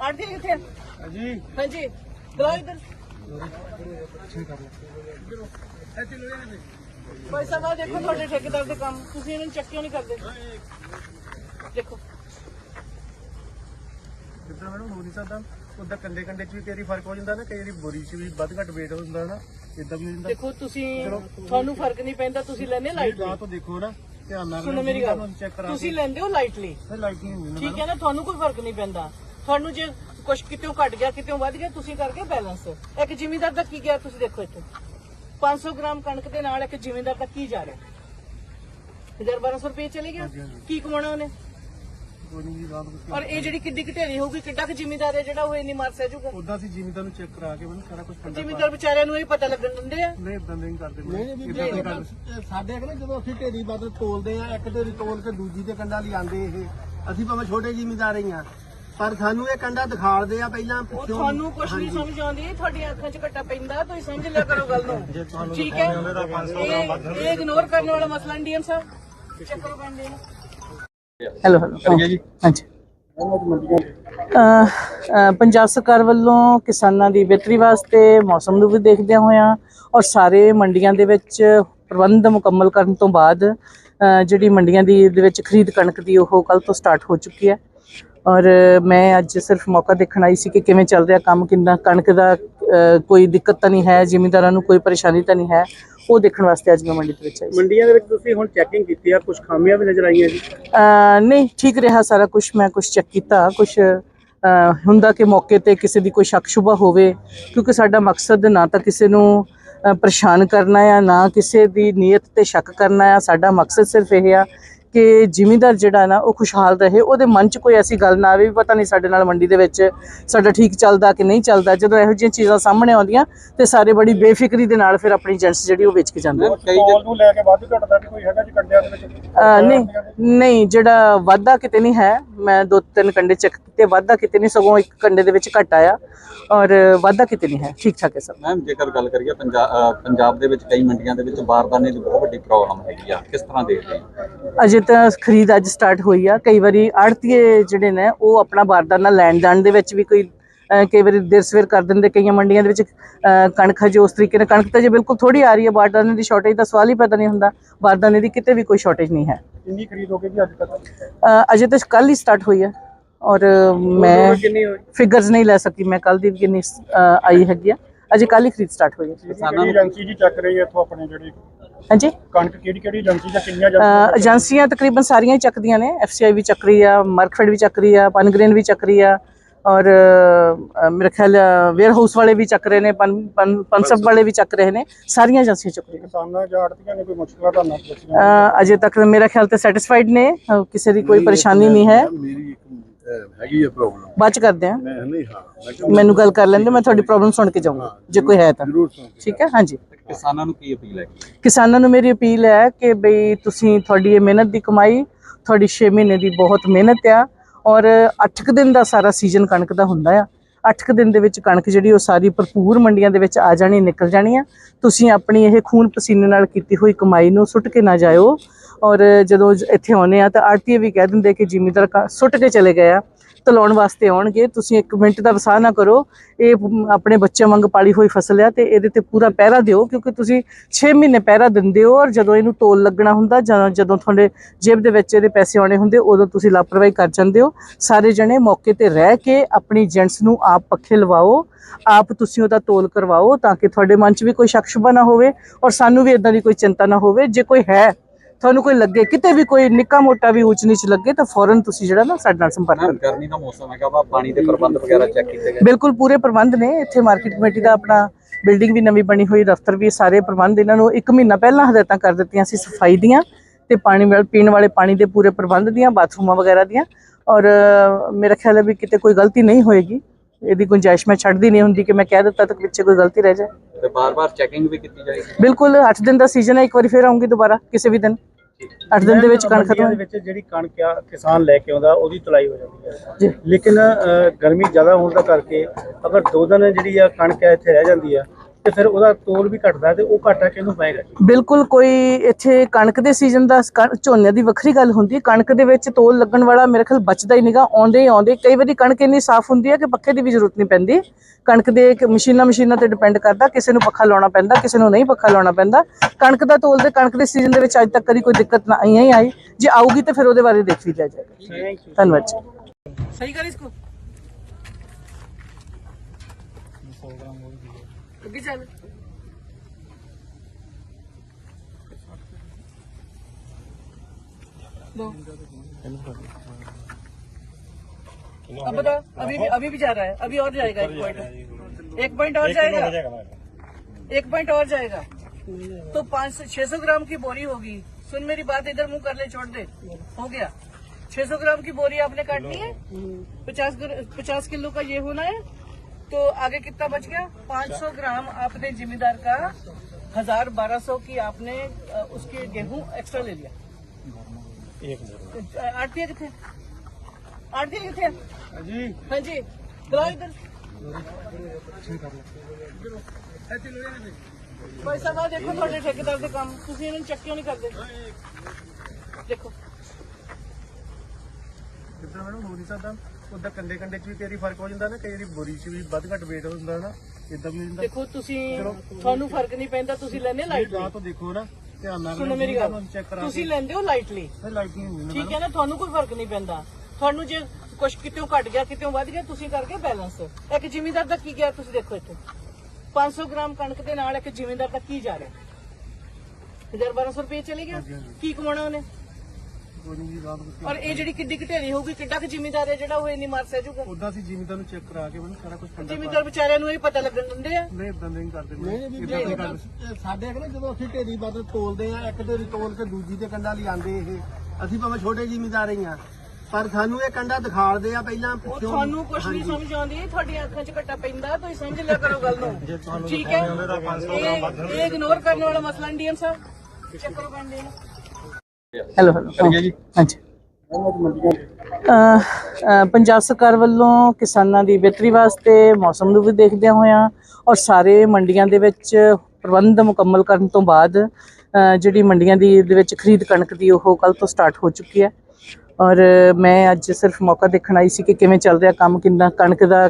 आरती कितने ਜੀ हाँ जी बुलाओ इधर ਭਾਈ ਸਾਹਿਬ ਆਹ ਦੇਖੋ ਤੁਹਾਡੇ ਠੇਕੇਦਾਰ ਦੇ ਕੰਮ ਤੁਸੀਂ ਇਹਨਾਂ ਨੂੰ ਚੱਕ ਕਿਉਂ ਨਹੀਂ ਕਰਦੇ ਦੇਖੋ ਜਿੱਦਾਂ ਮੈਨੂੰ ਹੋ ਨਹੀਂ ਸਕਦਾ ਉਦਾਂ ਕੰਡੇ ਕੰਡੇ 'ਚ ਵੀ ਤੇਰੀ ਫ਼ਰਕ ਹੋ ਜਾਂਦਾ ਨਾ ਕਈ ਵਾਰੀ ਬੋਰੀ 'ਚ ਵੀ ਵੱਧ ਘੱਟ weight ਹੁੰਦਾ ਨਾ ਇਦਾਂ ਵੀ ਹੋ ਜਾਂਦਾ। ਦੇਖੋ ਤੁਸੀਂ ਤੁਹਾਨੂੰ ਫ਼ਰਕ ਨਹੀਂ ਪੈਂਦਾ ਤੁਸੀਂ ਲੈਨੇ ਲਾਈਟ ਰਾਹ ਤੋਂ ਦੇਖੋ ਨਾ ਧਿਆਨ ਨਾਲ ਸੁਣੋ ਮੇਰੀ ਗੱਲ। ਚੈੱਕ ਕਰਾ ਤੁਸੀਂ ਲੈਂਦੇ ਹੋ ਲਾਈਟਲੀ ਫਿਰ ਲਾਈਟ ਨਹੀਂ ਹੁੰਦੀ ਠੀਕ ਹੈ ਨਾ। ਤੁਹਾਨੂੰ ਕੋਈ ਫ਼ਰਕ ਨਹੀਂ ਪੈਂਦਾ। ਤੁਹਾਨੂੰ ਜੇ ਕੁਝ ਕਿਤੇੋਂ ਘਟ ਗਿਆ ਕਿਤੇੋਂ ਵੱਧ ਗਿਆ ਤੁਸੀਂ ਕਰਕੇ ਬੈਲੈਂਸ ਇੱਕ ਜ਼ਿਮੀਂਦਾਰ ਦਾ ਕੀ ਗਿਆ ਤੁਸੀਂ ਦੇਖੋ ਇੱਥੇ। 500 ਗ੍ਰਾਮ ਕਣਕ ਦੇ ਨਾਲ ਇੱਕ ਜ਼ਿਮੀਂਦਾਰ ਦਾ ਕੀ ਜਾ ਰਿਹਾ? 1200 ਰੁਪਏ ਚਲੇ ਗਿਆ। ਕੀ ਕਮਾਉਣਾ ਉਹਨੇ? ਕੋਈ ਨਹੀਂ ਜੀ ਰਾਤ ਨੂੰ ਔਰ ਇਹ ਜਿਹੜੀ ਕਿੱਡੀ ਘਟੇਰੀ ਹੋਊਗੀ ਕਿੱਡਾ ਕੁ ਜ਼ਿਮੀਂਦਾਰ ਹੈ ਜਿਹੜਾ ਉਹ ਇੰਨੀ ਮਾਰ ਸਹਿ ਜਾਊਗਾ? ਉਦਾਂ ਅਸੀਂ ਜਿਮੀਦਾਰ ਨੂੰ ਚੈੱਕ ਕਰਾ ਕੇ ਮੈਨੂੰ ਸਾਰਾ ਕੁਝ ਕੰਡਾ ਜ਼ਿਮੀਂਦਾਰ ਵਿਚਾਰਿਆਂ ਨੂੰ ਇਹ ਪਤਾ ਲੱਗਣ ਦਿੰਦੇ ਆ? ਨਹੀਂ ਇਦਾਂ ਨਹੀਂ ਕਰਦੇ ਨਹੀਂ ਨਹੀਂ ਵੀ ਇਹ ਸਾਡੇ ਕੋਲ ਜਦੋਂ ਅਸੀਂ ਢੇਰੀ ਬਦਲ ਤੋਲਦੇ ਆ ਇੱਕ ਢੇਰੀ ਤੋਲ ਕੇ ਦੂਜੀ ਤੇ ਕੰਡਾ ਲਿਆਂਦੇ ਇਹ। ਅਸੀਂ ਭਾਵੇਂ ਛੋਟੇ ਜ਼ਿਮੀਂਦਾਰ ਹੀ ਆ ਪਰ ਸਾਨੂੰ ਇਹ ਕੰਡਾ ਦਿਖਾਲਦੇ ਆ ਪਹਿਲਾਂ ਉਹ ਪਿੱਛੋਂ। ਤੁਹਾਨੂੰ ਕੁਝ ਨਹੀਂ ਸਮਝ ਆਉਂਦੀ ਤੁਹਾਡੀਆਂ ਅੱਖਾਂ 'ਚ ਘੱਟਾ ਪੈਂਦਾ ਤੁਸੀਂ ਸਮਝ ਲਿਆ ਕਰੋ ਗੱਲ ਨੂੰ। ਠੀਕ ਹੈ? ਇਹ ਇਹ ਇਗਨੋਰ ਕਰਨ ਵਾਲਾ ਮਸਲਾ ਨਹੀਂ ਡੀਐਮ ਸਾਹਿਬ। ਚੈੱਕ ਕਰੋ ਪੈਂਦੇ ਹੈਲੋ ਹੈਲੋ ਹਾਂਜੀ। ਪੰਜਾਬ ਸਰਕਾਰ ਵੱਲੋਂ ਕਿਸਾਨਾਂ ਦੀ ਬਿਹਤਰੀ ਵਾਸਤੇ ਮੌਸਮ ਨੂੰ ਵੀ ਦੇਖਦਿਆਂ ਹੋਇਆਂ ਔਰ ਸਾਰੇ ਮੰਡੀਆਂ ਦੇ ਵਿੱਚ ਪ੍ਰਬੰਧ ਮੁਕੰਮਲ ਕਰਨ ਤੋਂ ਬਾਅਦ ਜਿਹੜੀ ਮੰਡੀਆਂ ਦੀ ਦੇ ਵਿੱਚ ਖਰੀਦ ਕਣਕ ਦੀ ਉਹ ਕੱਲ ਤੋਂ ਸਟਾਰਟ ਹੋ ਚੁੱਕੀ ਹੈ। ਔਰ ਮੈਂ ਅੱਜ ਸਿਰਫ ਮੌਕਾ ਦੇਖਣ ਆਈ ਸੀ ਕਿ ਕਿਵੇਂ ਚੱਲ ਰਿਹਾ ਕੰਮ ਕਿੰਨਾ ਕਣਕ ਦਾ ਕੋਈ ਦਿੱਕਤ ਤਾਂ ਨਹੀਂ ਹੈ ਜ਼ਿਮੀਂਦਾਰਾਂ ਨੂੰ ਕੋਈ ਪਰੇਸ਼ਾਨੀ ਤਾਂ ਨਹੀਂ ਹੈ। ਉਹ ਦੇਖਣ ਵਾਸਤੇ ਅੱਜ ਮੈਂ ਮੰਡੀ ਦੇ ਵਿੱਚ ਆਈ ਸੀ। ਮੰਡੀਆਂ ਦੇ ਵਿੱਚ ਤੁਸੀਂ ਹੁਣ ਚੈਕਿੰਗ ਕੀਤੀ ਆ ਕੁਝ ਖਾਮੀਆਂ ਵੀ ਨਜ਼ਰ ਆਈਆਂ ਜੀ? ਅਹ ਨਹੀਂ ਠੀਕ ਰਿਹਾ ਸਾਰਾ ਕੁਝ ਮੈਂ ਕੁਝ ਚੈੱਕ ਕੀਤਾ ਕੁਝ ਹੁੰਦਾ ਕਿ ਮੌਕੇ ਤੇ ਕਿਸੇ ਦੀ ਕੋਈ ਸ਼ੱਕ ਸ਼ੁਬਾ ਹੋਵੇ ਕਿਉਂਕਿ ਸਾਡਾ ਮਕਸਦ ਨਾ ਤਾਂ ਕਿਸੇ ਨੂੰ ਅਹ, ਪਰੇਸ਼ਾਨ ਕਰਨਾ ਆ ਨਾ ਕਿਸੇ ਦੀ ਨੀਅਤ ਤੇ ਸ਼ੱਕ ਕਰਨਾ ਆ। ਸਾਡਾ ਮਕਸਦ ਸਿਰਫ ਇਹ ਆ ਕਿ ਜ਼ਿਮੀਂਦਾਰ ਜਿਹੜਾ ਨਾ ਉਹ ਖੁਸ਼ਹਾਲ ਰਹੇ ਉਹਦੇ ਮਨ 'ਚ ਕੋਈ ਐਸੀ ਗੱਲ ਨਾ ਆਵੇ ਵੀ ਪਤਾ ਨਹੀਂ ਸਾਡੇ ਨਾਲ ਮੰਡੀ ਦੇ ਵਿੱਚ ਸਾਡਾ ਠੀਕ ਚੱਲਦਾ ਕਿ ਨਹੀਂ ਚੱਲਦਾ ਜਦੋਂ ਇਹੋ ਜਿਹੀਆਂ ਚੀਜ਼ਾਂ ਸਾਹਮਣੇ ਆਉਂਦੀਆਂ ਤੇ ਸਾਰੇ ਬੜੀ ਬੇਫਿਕਰੀ ਦੇ ਨਾਲ ਫਿਰ ਆਪਣੀ ਏਜੰਟਸ ਜਿਹੜੀ ਉਹ ਵੇਚ ਕੇ ਜਾਂਦੇ ਆ ਕਈ ਤੋਲ ਨੂੰ ਲੈ ਕੇ ਵੱਧ ਘਟਦਾ ਵੀ ਕੋਈ ਹੈਗਾ ਜੀ ਕੰਡਿਆਂ ਦੇ ਵਿੱਚ? ਅਹ ਨਹੀਂ ਨਹੀਂ ਜਿਹੜਾ ਵਾਧਾ ਕਿਤੇ ਨਹੀਂ ਹੈ ਮੈਂ ਦੋ ਤਿੰਨ ਕੰਡੇ ਚੈੱਕ ਕੀਤੇ ਵਾਧਾ ਕਿਤੇ ਨਹੀਂ ਸਗੋਂ ਇੱਕ ਕੰਡੇ ਦੇ ਵਿੱਚ ਘਟ ਆਇਆ ਔਰ ਵਾਧਾ ਕਿਤੇ ਨਹੀਂ ਹੈ ਠੀਕ ਠਾਕ ਹੈ ਸਭ। ਮੈਮ ਜੇਕਰ ਗੱਲ ਕਰੀਏ ਪੰਜਾਬ ਪੰਜਾਬ ਦੇ ਵਿੱਚ ਕਈ ਮੰਡੀਆਂ ਦੇ ਵਿੱਚ ਬਾਰਦਾਨੇ ਦੀ ਬਹੁਤ ਵੱਡੀ ਪ੍ਰੋਬਲਮ ਹੈਗੀ ਆ ਕਿਸ ਤਰ੍ਹਾਂ ਦੇਖਦੇ ਹੋ? ਅਜੇ ਤਾਂ ਖਰੀਦ ਅੱਜ ਸਟਾਰਟ ਹੋਈ ਆ ਕਈ ਵਾਰੀ ਆੜਤੀਏ ਜਿਹੜੇ ਨੇ ਉਹ ਆਪਣਾ ਬਾਰਦਾਨਾ ਲੈਣ ਜਾਣ ਦੇ ਵਿੱਚ ਵੀ ਕੋਈ ਕਈ ਵਾਰੀ ਦੇਰ ਸਵੇਰ ਕਰ ਦਿੰਦੇ ਕਈਆਂ ਮੰਡੀਆਂ ਦੇ ਵਿੱਚ ਕਣਕ ਹਜੇ ਉਸ ਤਰੀਕੇ ਨਾਲ ਕਣਕ ਤਾਂ ਜੇ ਬਿਲਕੁਲ ਥੋੜੀ ਆ ਰਹੀ ਹੈ ਬਾਰਦਾਨੇ ਦੀ ਸ਼ਾਰਟੇਜ ਦਾ ਸਵਾਲ ਹੀ ਪੈਦਾ ਨਹੀਂ ਹੁੰਦਾ ਬਾਰਦਾਨੇ ਦੀ ਕਿਤੇ ਵੀ ਕੋਈ ਸ਼ਾਰਟੇਜ ਨਹੀਂ ਹੈ। ਕਿੰਨੀ ਖਰੀਦ ਹੋ ਗਈ ਜੀ ਅੱਜ ਤੱਕ? ਅਜੇ ਤਾਂ ਕੱਲ ਹੀ ਸਟਾਰਟ ਹੋਈ ਹੈ ਔਰ ਮੈਂ ਫਿਗਰਸ ਨਹੀਂ ਲੈ ਸਕਦੀ ਮੈਂ ਕੱਲ ਦੀ ਵੀ ਕਿੰਨੀ ਆਈ ਹੈਗੀ ਆ। ਅਜੇ ਕੱਲ ਹੀ ਖਰੀਦ ਸਟਾਰਟ ਹੋਈ ਹੈ। ਕਿਸਾਨਾਂ ਨੂੰ ਏਜੰਸੀ ਜੀ ਚੱਕ ਰਹੀ ਹੈ ਇੱਥੋਂ ਆਪਣੇ ਜਿਹੜੀ ਹਾਂਜੀ? ਕਣਕ ਕਿਹੜੀ ਕਿਹੜੀ ਏਜੰਸੀ ਜਾਂ ਕਿੰਨੀਆਂ ਅਹ ਏਜੰਸੀਆਂ ਤਕਰੀਬਨ ਸਾਰੀਆਂ ਹੀ ਚੱਕਦੀਆਂ ਨੇ। ਐਫਸੀਆਈ ਵੀ ਚੱਕ ਰਹੀ ਆ ਮਰਕਫੈਡ ਵੀ ਚੱਕ ਰਹੀ ਆ ਪਨਗ੍ਰੇਨ ਵੀ ਚੱਕ ਰਹੀ ਆ ਔਰ ਮੇਰੇ ਖਿਆਲ ਵੇਅਰ ਹਾਊਸ ਵਾਲੇ ਵੀ ਚੱਕ ਰਹੇ ਨੇ ਪਨ ਪਨ- ਪਨਸਬ ਵਾਲੇ ਵੀ ਚੱਕ ਰਹੇ ਨੇ। ਸਾਰੀਆਂ ਏਜੰਸੀਆਂ ਚੱਕ ਰਹੀਆਂ ਕਿਸਾਨਾਂ ਜਾਂ ਆੜਤੀਆਂ ਨੇ ਕੋਈ ਮੁਸ਼ਕਲਾਂ ਦਾ ਨਾ ਅਜੇ ਤੱਕ ਮੇਰਾ ਖਿਆਲ ਤੇ ਸੈਟੀਸਫਾਈਡ ਨੇ। ਕਿਸੇ ਦੀ ਕੋਈ ਪਰੇਸ਼ਾਨੀ ਨਹੀਂ ਹੈ। ਮੇਰੀ ਇੱਕ ਅਹ, ਹੈਗੀ ਹੈ ਪ੍ਰੋਬਲਮ ਬਾਅਦ ਚ ਕਰਦੇ ਆ ਮੈਂ ਨਹੀਂ ਹਾਂ ਮੈਂ ਕਿਹਾ ਮੈਨੂੰ ਗੱਲ ਕਰ ਲੈਂਦੇ ਮੈਂ ਤੁਹਾਡੀ ਪ੍ਰੋਬਲਮ ਸੁਣ ਕੇ ਜਾਊਂਗਾ ਜੇ ਕੋਈ ਹੈ ਤਾਂ। ਜ਼ਰੂਰ ਸੁਣ ਠੀਕ ਹੈ? ਹਾਂਜੀ। ਕਿਸਾਨਾਂ ਨੂੰ ਕੀ ਅਪੀਲ ਹੈ? ਕਿਸਾਨਾਂ ਨੂੰ ਮੇਰੀ ਅਪੀਲ ਹੈ ਕਿ ਬਈ ਤੁਸੀਂ ਤੁਹਾਡੀ ਇਹ ਮਿਹਨਤ ਦੀ ਕਮਾਈ ਤੁਹਾਡੀ 6 ਮਹੀਨੇ ਦੀ ਬਹੁਤ ਮਿਹਨਤ ਆ ਔਰ 8 ਦਿਨ ਦਾ ਸਾਰਾ ਸੀਜ਼ਨ ਕਣਕ ਦਾ ਹੁੰਦਾ ਆ। 8 ਦਿਨ ਦੇ ਵਿੱਚ ਕਣਕ ਜਿਹੜੀ ਉਹ ਸਾਰੀ ਭਰਪੂਰ ਮੰਡੀਆਂ ਦੇ ਵਿੱਚ ਆ ਜਾਣੀ ਨਿਕਲ ਜਾਣੀ ਆ। ਤੁਸੀਂ ਆਪਣੀ ਇਹ ਖੂਨ ਪਸੀਨੇ ਨਾਲ ਕੀਤੀ ਹੋਈ ਕਮਾਈ ਨੂੰ ਸੁੱਟ ਕੇ ਨਾ ਜਾਇਓ। ਔਰ ਜਦੋਂ ਇੱਥੇ ਆਉਨੇ ਆ ਤਾਂ ਆੜਤੀਏ ਵੀ ਕਹਿ ਦਿੰਦੇ ਕਿ ਜ਼ਿਮੀਦਾਰ ਕ- ਸੁੱਟ ਕੇ ਚਲੇ ਗਏ ਆ ਤਲਾਉਣ ਵਾਸਤੇ ਆਉਣਗੇ। ਤੁਸੀਂ ਇੱਕ ਮਿੰਟ ਦਾ ਵਸਾਹ ਨਾ ਕਰੋ। ਇਹ ਆਪਣੇ ਬੱਚਿਆਂ ਵਾਂਗ ਪਾਲੀ ਹੋਈ ਫਸਲ ਆ ਤੇ ਇਹਦੇ ਤੇ ਪੂਰਾ ਪਹਿਰਾ ਦਿਓ, ਕਿਉਂਕਿ ਤੁਸੀਂ 6 ਮਹੀਨੇ ਪਹਿਰਾ ਦਿੰਦੇ ਹੋ ਔਰ ਜਦੋਂ ਇਹਨੂੰ ਤੋਲ ਲੱਗਣਾ ਹੁੰਦਾ, ਜਾਂ ਜਦੋਂ ਤੁਹਾਡੇ ਜੇਬ ਦੇ ਵਿੱਚ ਇਹਦੇ ਪੈਸੇ ਆਉਣੇ ਹੁੰਦੇ, ਉਦੋਂ ਤੁਸੀਂ ਲਾਪਰਵਾਹੀ ਕਰ ਜਾਂਦੇ ਹੋ। ਸਾਰੇ ਜਣੇ ਮੌਕੇ ਤੇ ਰਹਿ ਕੇ ਆਪਣੀ ਏਜੰਟਸ ਨੂੰ ਆਪ ਪੱਖੇ ਲਵਾਓ, ਆਪ ਤੁਸੀਂ ਉਹਦਾ ਤੋਲ ਕਰਵਾਓ ਤਾਂ ਕਿ ਤੁਹਾਡੇ ਮਨ 'ਚ ਵੀ ਕੋਈ ਸ਼ੱਕ ਸ਼ੁਬਾ ਨਾ ਹੋਵੇ ਔਰ ਸਾਨੂੰ ਵੀ ਇਦਾਂ ਦੀ ਕੋਈ ਚਿੰਤਾ ਨਾ ਹੋਵੇ। ਜੇ ਕੋਈ ਹੈ ਤੁਹਾਨੂੰ ਕੋਈ ਲੱਗੇ ਕਿਤੇ ਵੀ ਕੋਈ ਨਿੱਕਾ ਮੋਟਾ ਵੀ ਉੱਚ ਨੀਚ ਲੱਗੇ ਤਾਂ ਫੌਰਨ ਤੁਸੀਂ ਜਿਹੜਾ ਨਾ ਸਾਡੇ ਨਾਲ ਸੰਪਰਕ ਕਰੋ। ਗਰਮੀ ਦਾ ਮੌਸਮ ਹੈਗਾ ਵਾ ਪਾਣੀ ਦੇ ਪ੍ਰਬੰਧ ਵਗੈਰਾ ਚੈੱਕ ਕੀਤੇ ਗਏ। ਬਿਲਕੁਲ ਪੂਰੇ ਪ੍ਰਬੰਧ ਨੇ ਇੱਥੇ ਮਾਰਕੀਟ ਕਮੇਟੀ ਦਾ ਆਪਣਾ ਬਿਲਡਿੰਗ ਵੀ ਨਵੀਂ ਬਣੀ ਹੋਈ ਦਫ਼ਤਰ ਵੀ ਸਾਰੇ ਪ੍ਰਬੰਧ ਇਹਨਾਂ ਨੂੰ 1 ਮਹੀਨਾ ਪਹਿਲਾਂ ਹਦਾਇਤਾਂ ਕਰ ਦਿੱਤੀਆਂ ਸੀ ਸਫ਼ਾਈ ਦੀਆਂ ਤੇ ਪਾਣੀ ਵਾਲ ਪੀਣ ਵਾਲੇ ਪਾਣੀ ਦੇ ਪੂਰੇ ਪ੍ਰਬੰਧ ਦੀਆਂ ਬਾਥਰੂਮਾਂ ਵਗੈਰਾ ਦੀਆਂ ਔਰ ਮੇਰਾ ਖਿਆਲ ਹੈ ਵੀ ਕਿਤੇ ਕੋਈ ਗਲਤੀ ਨਹੀਂ ਹੋਏਗੀ। ਇਹਦੀ ਗੁੰਜਾਇਸ਼ ਮੈਂ ਛੱਡਦੀ ਨਹੀਂ ਹੁੰਦੀ ਕਿ ਮੈਂ ਕਹਿ ਦਿੱਤਾ ਤਾਂ ਪਿੱਛੇ ਕੋਈ ਗਲਤੀ ਰਹਿ ਜਾਏ। ਤੇ ਬਾਰ-ਬਾਰ ਚੈਕਿੰਗ ਵੀ ਕੀਤੀ ਜਾਏਗੀ? ਬਿਲਕੁਲ 8 ਦਿਨ ਦਾ ਸੀਜ਼ਨ ਹੈ ਇੱਕ ਵਾਰੀ ਫੇਰ ਆਉਂਗੀ ਦੁਬਾਰਾ ਕਿਸੇ ਵੀ ਦਿਨ। 8 ਦਿਨ ਦੇ ਵਿੱਚ ਕਣਕ ਖਤਮ ਦੇ ਵਿੱਚ ਜਿਹੜੀ ਕਣਕ ਆ ਕਿਸਾਨ ਲੈ ਕੇ ਆਉਂਦਾ ਉਹਦੀ ਤੁਲਾਈ ਹੋ ਜਾਂਦੀ ਹੈ। ਜੀ। ਲੇਕਿਨ ਗਰਮੀ ਜ਼ਿਆਦਾ ਹੋਣ ਦਾ ਕਰਕੇ ਅਗਰ ਦੋ ਦਿਨ ਜਿਹੜੀ ਆ ਕਣਕ ਆ ਇੱਥੇ ਰਹਿ ਜਾਂਦੀ ਆ ਤੇ ਫਿਰ ਉਹਦਾ ਤੋਲ ਵੀ ਘਟਦਾ ਤੇ ਉਹ ਘਾਟਾ ਕਿਹਨੂੰ ਪਏਗਾ ਬਿਲਕੁਲ ਕੋਈ ਇੱਥੇ ਕਣਕ ਦੇ ਸੀਜ਼ਨ ਦਾ ਝੋਨੇ ਦੀ ਵੱਖਰੀ ਗੱਲ ਹੁੰਦੀ ਹੈ। ਕਣਕ ਦੇ ਵਿੱਚ ਤੋਲ ਲੱਗਣ ਵਾਲਾ ਮੇਰੇ ਖਿਆਲ ਬਚਦਾ ਹੀ ਨਹੀਂਗਾ ਆਉਂਦੇ ਹੀ ਆਉਂਦੇ। ਕਈ ਵਾਰੀ ਕਣਕ ਇੰਨੀ ਸਾਫ਼ ਹੁੰਦੀ ਹੈ ਕਿ ਪੱਖੇ ਦੀ ਵੀ ਜ਼ਰੂਰਤ ਨਹੀਂ ਪੈਂਦੀ। ਕਣਕ ਦੇ ਇੱਕ ਮਸ਼ੀਨਾਂ ਮਸ਼ੀਨਾਂ ਤੇ ਡਿਪੈਂਡ ਕਰਦਾ। ਕਿਸੇ ਨੂੰ ਪੱਖਾ ਲਾਉਣਾ ਪੈਂਦਾ ਕਿਸੇ ਨੂੰ ਨਹੀਂ ਪੱਖਾ ਲਾਉਣਾ ਪੈਂਦਾ। ਕਣਕ ਦਾ ਤੋਲ ਦੇ ਕਣਕ ਦੇ ਸੀਜ਼ਨ ਦੇ ਵਿੱਚ ਅੱਜ ਤੱਕ ਕਦੀ ਕੋਈ ਦਿੱਕਤ ਨਾ ਆਈ ਹੀ ਆਈ। ਜੇ ਆਊਗੀ ਤਾਂ ਫਿਰ ਉਹਦੇ ਬਾਰੇ ਦੇਖ ਵੀ ਲਿਆ ਜਾਏਗਾ। ਥੈਂਕ ਯੂ ਧੰਨਵਾਦ ਜੀ। ਸਹੀ ਕਰ ਇਸਕੋ चल। अब बता अभी भी अभी भी जा रहा है। अभी और जाएगा एक पॉइंट एक पॉइंट और जाएगा। एक पॉइंट और जाएगा। तो पाँच सौ छह सौ ग्राम की बोरी होगी। सुन मेरी बात इधर मुँह कर ले छोड़ दे। हो गया। 600 ग्राम की बोरी आपने काटनी है? पचास पचास किलो का ये होना है? तो आगे कितना बच गया? 500 ग्राम आपने जिम्मेदार का हज़ार बारह सौ की आपने उसके गेहूँ एक्स्ट्रा ले लिया। एक आठ दिए कितने? आठ दिए कितने जी। हाँ जी। कराओ इधर। भाई साहब देखो थोड़े ठेकेदार के काम। तुम इन्होंने चेक क्यों नहीं करते? देखो। कितना मैडम मोदी साहब? ਉਦਾਂ ਕੰਡੇ ਕੰਡੇ 'ਚ ਵੀ ਤੇਰੀ ਫ਼ਰਕ ਹੋ ਜਾਂਦਾ ਨਾ ਕਈ ਵਾਰੀ ਬੋਰੀ 'ਚ ਵੀ ਵੱਧ ਘੱਟ weight ਹੁੰਦਾ ਨਾ ਇਦਾਂ ਵੀ ਹੋ ਜਾਂਦਾ। ਦੇਖੋ ਤੁਸੀਂ ਤੁਹਾਨੂੰ ਫ਼ਰਕ ਨਹੀਂ ਪੈਂਦਾ ਤੁਸੀਂ ਲੈਨੇ ਜਾਂ ਲਾਈਟਲੀ ਤਾਂ ਦੇਖੋ ਨਾ ਧਿਆਨ ਨਾਲ ਸੁਣੋ ਮੇਰੀ ਗੱਲ। ਚੈੱਕ ਕਰਾ ਤੁਸੀਂ ਲੈਂਦੇ ਹੋ ਲਾਈਟਲੀ ਲਾਈਟ ਨਹੀਂ ਹੁੰਦੀ ਠੀਕ ਹੈ ਨਾ ਤੁਹਾਨੂੰ ਕੋਈ ਫ਼ਰਕ ਨਹੀਂ ਪੈਂਦਾ। ਤੁਹਾਨੂੰ ਜੇ ਕੁਝ ਕਿਤੇੋਂ ਘਟ ਗਿਆ ਕਿਤੇੋਂ ਵੱਧ ਗਿਆ ਤੁਸੀਂ ਕਰਕੇ ਬੈਲੈਂਸ ਇੱਕ ਜ਼ਿਮੀਂਦਾਰ ਦਾ ਕੀ ਗਿਆ ਤੁਸੀਂ ਦੇਖੋ ਇੱਥੇ। 500 ਗ੍ਰਾਮ ਕਣਕ ਦੇ ਨਾਲ ਇੱਕ ਜ਼ਿਮੀਂਦਾਰ ਦਾ ਕੀ ਜਾ ਰਿਹਾ? 1200 ਰੁਪਏ ਚਲੇ ਗਿਆ? ਕੀ ਕਮਾਉਣਾ ਉਹਨੇ? ਕੋਈ ਨਹੀਂ ਜੀ ਰਾਤ ਨੂੰ ਔਰ ਇਹ ਜਿਹੜੀ ਕਿੱਡੀ ਘਟੇਰੀ ਹੋਊਗੀ ਕਿੱਡਾ ਕਿ ਜ਼ਿਮੀਂਦਾਰ ਹੈ ਜਿਹੜਾ ਉਹ ਇੰਨੀ ਮਾਰ ਸਹਿ ਜਾਊਗਾ? ਉਦਾਂ ਅਸੀਂ ਜ਼ਿਮੀਦਾਰ ਨੂੰ ਚੈੱਕ ਕਰਾ ਕੇ ਮੈਨੂੰ ਸਾਰਾ ਕੁਝ ਕੰਡਾ ਜ਼ਿਮੀਂਦਾਰ ਵਿਚਾਰਿਆਂ ਨੂੰ ਇਹ ਪਤਾ ਲੱਗਣ ਦਿੰਦੇ ਆ? ਨਹੀਂ ਇਦਾਂ ਨਹੀਂ ਕਰਦੇ ਨਹੀਂ ਨਹੀਂ ਏਦਾਂ ਨਹੀਂ ਕਰਦੇ। ਇਹ ਸਾਡੇ ਕੋਲ ਜਦੋਂ ਅਸੀਂ ਢੇਰੀ ਬਦਲ ਤੋਲਦੇ ਆ ਇੱਕ ਢੇਰੀ ਤੋਲ ਕੇ ਦੂਜੀ ਦੇ ਕੰਡਾ ਲਿਆਂਦੇ ਇਹ। ਅਸੀਂ ਭਾਵੇਂ ਛੋਟੇ ਜ਼ਿਮੀਂਦਾਰ ਹੀ ਆ ਪਰ ਸਾਨੂੰ ਇਹ ਕੰਡਾ ਦਿਖਾਲਦੇ ਆ ਪਹਿਲਾਂ ਉਹ ਪਿੱਛੋਂ। ਤੁਹਾਨੂੰ ਕੁਝ ਨਹੀਂ ਸਮਝ ਆਉਂਦੀ ਤੁਹਾਡੀਆਂ ਅੱਖਾਂ 'ਚ ਘੱਟਾ ਪੈਂਦਾ ਤੁਸੀਂ ਸਮਝ ਲਿਆ ਕਰੋ ਗੱਲ ਨੂੰ। ਠੀਕ ਹੈ? ਇਹ ਇਗਨੋਰ ਕਰਨ ਵਾਲਾ ਮਸਲਾ ਨਹੀਂ ਡੀਐਮ ਸਾਹਿਬ। ਚੈੱਕ ਕਰੋ ਪੈਂਦੇ ਹੈਲੋ ਹੈਲੋ ਹਾਂਜੀ। ਪੰਜਾਬ ਸਰਕਾਰ ਵੱਲੋਂ ਕਿਸਾਨਾਂ ਦੀ ਬਿਹਤਰੀ ਵਾਸਤੇ ਮੌਸਮ ਨੂੰ ਵੀ ਦੇਖਦਿਆਂ ਹੋਇਆਂ ਔਰ ਸਾਰੇ ਮੰਡੀਆਂ ਦੇ ਵਿੱਚ ਪ੍ਰਬੰਧ ਮੁਕੰਮਲ ਕਰਨ ਤੋਂ ਬਾਅਦ ਜਿਹੜੀ ਮੰਡੀਆਂ ਦੀ ਦੇ ਵਿੱਚ ਖਰੀਦ ਕਣਕ ਦੀ ਉਹ ਕੱਲ ਤੋਂ ਸਟਾਰਟ ਹੋ ਚੁੱਕੀ ਹੈ। ਔਰ ਮੈਂ ਅੱਜ ਸਿਰਫ ਮੌਕਾ ਦੇਖਣ ਆਈ ਸੀ ਕਿ ਕਿਵੇਂ ਚੱਲ ਰਿਹਾ ਕੰਮ ਕਿੰਨਾ ਕਣਕ ਦਾ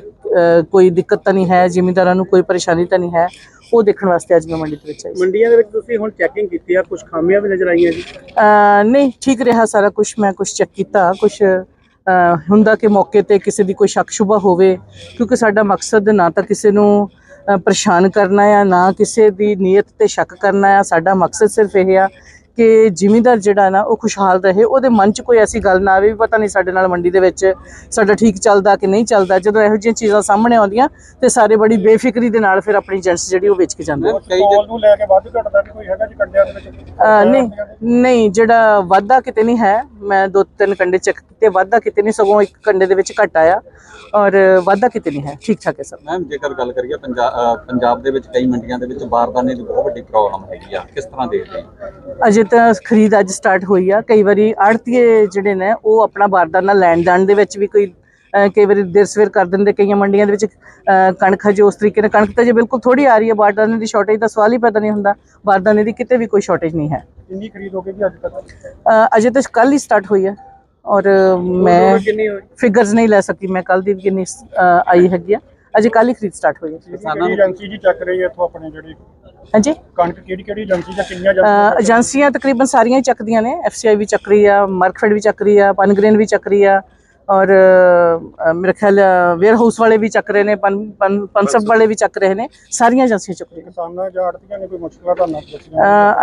ਕੋਈ ਦਿੱਕਤ ਤਾਂ ਨਹੀਂ ਹੈ ਜ਼ਿਮੀਂਦਾਰਾਂ ਨੂੰ ਕੋਈ ਪਰੇਸ਼ਾਨੀ ਤਾਂ ਨਹੀਂ ਹੈ। ਉਹ ਦੇਖਣ ਵਾਸਤੇ ਅੱਜ ਮੈਂ ਮੰਡੀ ਦੇ ਵਿੱਚ ਆਈ ਸੀ। ਮੰਡੀਆਂ ਦੇ ਵਿੱਚ ਤੁਸੀਂ ਹੁਣ ਚੈਕਿੰਗ ਕੀਤੀ ਆ ਕੁਝ ਖਾਮੀਆਂ ਵੀ ਨਜ਼ਰ ਆਈਆਂ ਜੀ? ਨਹੀਂ ਠੀਕ ਰਿਹਾ ਸਾਰਾ ਕੁਝ ਮੈਂ ਕੁਝ ਚੈੱਕ ਕੀਤਾ ਕੁਝ ਹੁੰਦਾ ਕਿ ਮੌਕੇ ਤੇ ਕਿਸੇ ਦੀ ਕੋਈ ਸ਼ੱਕ ਸ਼ੁਬਾ ਹੋਵੇ ਕਿਉਂਕਿ ਸਾਡਾ ਮਕਸਦ ਨਾ ਤਾਂ ਕਿਸੇ ਨੂੰ ਅ, ਪਰੇਸ਼ਾਨ ਕਰਨਾ ਆ ਨਾ ਕਿਸੇ ਦੀ ਨੀਅਤ ਤੇ ਸ਼ੱਕ ਕਰਨਾ ਆ ਸਾਡਾ ਮਕਸਦ ਸਿਰਫ ਇਹ ਆ ਕਿ ਜ਼ਿਮੀਂਦਾਰ ਜਿਹੜਾ ਨਾ ਉਹ ਖੁਸ਼ਹਾਲ ਰਹੇ ਉਹਦੇ ਮਨ 'ਚ ਕੋਈ ਐਸੀ ਗੱਲ ਨਾ ਆਵੇ ਵੀ ਪਤਾ ਨਹੀਂ ਸਾਡੇ ਨਾਲ ਮੰਡੀ ਦੇ ਵਿੱਚ ਸਾਡਾ ਠੀਕ ਚੱਲਦਾ ਕਿ ਨਹੀਂ ਚੱਲਦਾ ਜਦੋਂ ਇਹੋ ਜਿਹੀਆਂ ਚੀਜ਼ਾਂ ਸਾਹਮਣੇ ਆਉਂਦੀਆਂ ਤੇ ਸਾਰੇ ਬੜੀ ਬੇਫਿਕਰੀ ਦੇ ਨਾਲ ਫਿਰ ਆਪਣੀ ਏਜੰਟਸ ਜਿਹੜੀ ਉਹ ਵੇਚ ਕੇ ਜਾਂਦੇ ਆ ਕਈ ਜ- ਨੂੰ ਲੈ ਕੇ ਵੱਧ ਘਟਦਾ ਵੀ ਕੋਈ ਹੈਗਾ ਜੀ ਕੰਡਿਆਂ ਦੇ ਵਿੱਚ? ਅ, ਨਹੀਂ ਨਹੀਂ ਜਿਹੜਾ ਵਾਧਾ ਕਿਤੇ ਨਹੀਂ ਹੈ ਮੈਂ ਦੋ ਤਿੰਨ ਕੰਡੇ ਚੈੱਕ ਕੀਤੇ ਵਾਧਾ ਕਿਤੇ ਨਹੀਂ ਸਗੋਂ ਇੱਕ ਕੰਡੇ ਦੇ ਵਿੱਚ ਘਟ ਆਇਆ ਔਰ ਵਾਧਾ ਕਿਤੇ ਨਹੀਂ ਹੈ ਠੀਕ ਠਾਕ ਹੈ ਸਭ ਮੈਮ ਜੇਕਰ ਗੱਲ ਕਰੀਏ ਪੰਜਾਬ ਪੰਜਾਬ ਦੇ ਵਿੱਚ ਕਈ ਮੰਡੀਆਂ ਦੇ ਵਿੱਚ ਬਾਰਦਾਨੇ ਦੀ ਬਹੁਤ ਵੱਡੀ ਪ੍ਰੋਬਲਮ ਹੈਗੀ ਆ ਕਿਸ ਤਰ੍ਹਾਂ ਦੇਖਦੇ ਅਜੇ ਤਾਂ ਖਰੀਦ ਅੱਜ ਸਟਾਰਟ ਹੋਈ ਆ। ਕਈ ਵਾਰੀ ਆੜਤੀਏ ਜਿਹੜੇ ਨੇ ਉਹ ਆਪਣਾ ਬਾਰਦਾਨਾ ਲੈਣ ਜਾਣ ਦੇ ਵਿੱਚ ਵੀ ਕੋਈ ਕਈ ਵਾਰੀ ਦੇਰ ਸਵੇਰ ਕਰ ਦਿੰਦੇ ਕਈਆਂ ਮੰਡੀਆਂ ਦੇ ਵਿੱਚ ਕਣਕ ਹਜੇ ਉਸ ਤਰੀਕੇ ਨਾਲ ਕਣਕ ਤਾਂ ਜੇ ਬਿਲਕੁਲ ਥੋੜੀ ਆ ਰਹੀ ਹੈ ਬਾਰਦਾਨੇ ਦੀ ਸ਼ਾਰਟੇਜ ਦਾ ਸਵਾਲ ਹੀ ਪੈਦਾ ਨਹੀਂ ਹੁੰਦਾ। ਬਾਰਦਾਨੇ ਦੀ ਕਿਤੇ ਵੀ ਕੋਈ ਸ਼ਾਰਟੇਜ ਨਹੀਂ ਹੈ। ਕਿੰਨੀ ਖਰੀਦ ਹੋ ਗਈ ਅੱਜ ਤੱਕ? ਅਜੇ ਤਾਂ ਕੱਲ ਹੀ ਸਟਾਰਟ ਹੋਈ ਹੈ। ਔਰ ਮੈਂ ਫਿਗਰਸ ਨਹੀਂ ਲੈ ਸਕੀ ਮੈਂ ਕੱਲ ਦੀ ਵੀ ਕਿੰਨੀ ਆਈ ਹੈਗੀ ਆ। ਅਜੇ ਕੱਲ ਹੀ ਖਰੀਦ ਸਟਾਰਟ ਹੋਈ ਹੈ। ਕਿਸਾਨਾਂ ਨੂੰ ਏਜੰਸੀ ਜੀ ਚੱਕ ਰਹੀ ਹੈ ਇੱਥੋਂ ਆਪਣੇ ਜਿਹੜੀ? ਹਾਂਜੀ? ਕਣਕ ਕਿਹੜੀ ਕਿਹੜੀ ਏਜੰਸੀ ਜਾਂ ਕਿੰਨੀਆਂ ਅ, ਏਜੰਸੀਆਂ ਤਕਰੀਬਨ ਸਾਰੀਆਂ ਹੀ ਚੱਕਦੀਆਂ ਨੇ। ਐਫਸੀਆਈ ਵੀ ਚੱਕ ਰਹੀ ਆ ਮਰਕਫੈਡ ਵੀ ਚੱਕ ਰਹੀ ਆ ਪਨਗ੍ਰੇਨ ਵੀ ਚੱਕ ਰਹੀ ਆ ਔਰ ਮੇਰੇ ਖਿਆਲ ਵੇਅਰ ਹਾਊਸ ਵਾਲੇ ਵੀ ਚੱਕ ਰਹੇ ਨੇ ਪਨ ਪਨ- ਪਨਸਬ ਵਾਲੇ ਵੀ ਚੱਕ ਰਹੇ ਨੇ। ਸਾਰੀਆਂ ਏਜੰਸੀਆਂ ਚੱਕ ਰਹੀਆਂ ਕਿਸਾਨਾਂ ਜਾਂ ਆੜਤੀਆਂ ਨੇ ਕੋਈ ਮੁਸ਼ਕਲਾਂ ਤਾਂ ਨਾ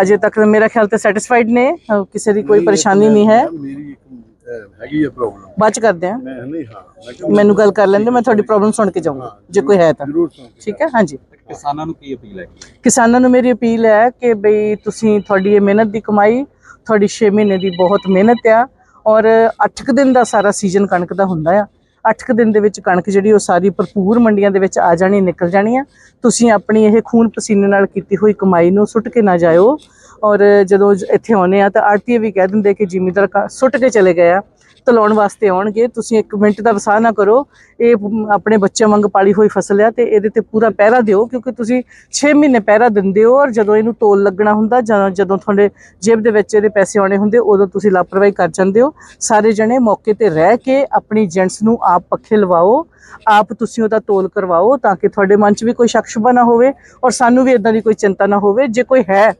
ਅਜੇ ਤੱਕ ਮੇਰਾ ਖਿਆਲ ਤੇ ਸੈਟੀਸਫਾਈਡ ਨੇ। ਕਿਸੇ ਦੀ ਕੋਈ ਪਰੇਸ਼ਾਨੀ ਨਹੀਂ ਹੈ। ਮੇਰੀ ਇੱਕ ਅਹ, ਹੈਗੀ ਆ ਪ੍ਰੋਬਲਮ ਬਾਅਦ ਚ ਕਰਦੇ ਆ ਮੈਂ ਨਹੀਂ ਹਾਂ। ਮੈਨੂੰ ਗੱਲ ਕਰ ਲੈਂਦੇ ਮੈਂ ਤੁਹਾਡੀ ਪ੍ਰੋਬਲਮ ਸੁਣ ਕੇ ਜਾਊਂਗਾ ਜੇ ਕੋਈ ਹੈ ਤਾਂ। ਜ਼ਰੂਰ ਸੁਣ ਠੀਕ ਹੈ? ਹਾਂਜੀ। ਕਿਸਾਨਾਂ ਨੂੰ ਕੀ ਅਪੀਲ ਹੈ? ਕਿਸਾਨਾਂ ਨੂੰ ਮੇਰੀ ਅਪੀਲ ਹੈ ਕਿ ਬਈ ਤੁਸੀਂ ਤੁਹਾਡੀ ਇਹ ਮਿਹਨਤ ਦੀ ਕਮਾਈ ਤੁਹਾਡੀ 6 ਮਹੀਨੇ ਦੀ ਬਹੁਤ ਮਿਹਨਤ ਆ ਔਰ 8 ਦਿਨ ਦਾ ਸਾਰਾ ਸੀਜ਼ਨ ਕਣਕ ਦਾ ਹੁੰਦਾ ਆ। 8 ਦਿਨ ਦੇ ਵਿੱਚ ਕਣਕ ਜਿਹੜੀ ਉਹ ਸਾਰੀ ਭਰਪੂਰ ਮੰਡੀਆਂ ਦੇ ਵਿੱਚ ਆ ਜਾਣੀ ਨਿਕਲ ਜਾਣੀ ਆ। ਤੁਸੀਂ ਆਪਣੀ ਇਹ ਖੂਨ ਪਸੀਨੇ ਨਾਲ ਕੀਤੀ ਹੋਈ ਕਮਾਈ ਨੂੰ ਸੁੱਟ ਕੇ ਨਾ ਜਾਇਓ। ਔਰ ਜਦੋਂ ਇੱਥੇ ਆਉਨੇ ਆ ਤਾਂ ਆੜਤੀਏ ਵੀ ਕਹਿ ਦਿੰਦੇ ਕਿ ਜ਼ਿਮੀਦਾਰ ਕ- ਸੁੱਟ ਕੇ ਚਲੇ ਗਏ ਆ, ਤਲਾਉਣ ਵਾਸਤੇ ਆਉਣਗੇ, ਤੁਸੀਂ ਇੱਕ ਮਿੰਟ ਦਾ ਵਸਾਹ ਨਾ ਕਰੋ, ਇਹ ਆਪਣੇ ਬੱਚਿਆਂ ਵਾਂਗ ਪਾਲੀ ਹੋਈ ਫਸਲ ਆ ਤੇ ਇਹਦੇ ਤੇ ਪੂਰਾ ਪਹਿਰਾ ਦਿਓ, ਕਿਉਂਕਿ ਤੁਸੀਂ 6 ਮਹੀਨੇ ਪਹਿਰਾ ਦਿੰਦੇ ਹੋ ਔਰ ਜਦੋਂ ਇਹਨੂੰ ਤੋਲ ਲੱਗਣਾ ਹੁੰਦਾ, ਜਾਂ ਜਦੋਂ ਤੁਹਾਡੇ ਜੇਬ ਦੇ ਵਿੱਚ ਇਹਦੇ ਪੈਸੇ ਆਉਣੇ ਹੁੰਦੇ, ਉਦੋਂ ਤੁਸੀਂ ਲਾਪਰਵਾਹੀ ਕਰ ਜਾਂਦੇ ਹੋ। ਸਾਰੇ ਜਣੇ ਮੌਕੇ ਤੇ ਰਹਿ ਕੇ ਆਪਣੀ ਏਜੰਟਸ ਨੂੰ ਆਪ ਪੱਖੇ ਲਵਾਓ, ਆਪ ਤੁਸੀਂ ਉਹਦਾ ਤੋਲ ਕਰਵਾਓ ਤਾਂ ਕਿ ਤੁਹਾਡੇ ਮਨ 'ਚ ਵੀ ਕੋਈ ਸ਼ੱਕ ਸ਼ੁਬਾ ਨਾ ਹੋਵੇ ਔਰ ਸਾਨੂੰ ਵੀ ਇਦਾਂ ਦੀ ਕੋਈ ਚਿੰਤਾ ਨਾ ਹੋਵੇ, ਜੇ ਕੋਈ ਹੈ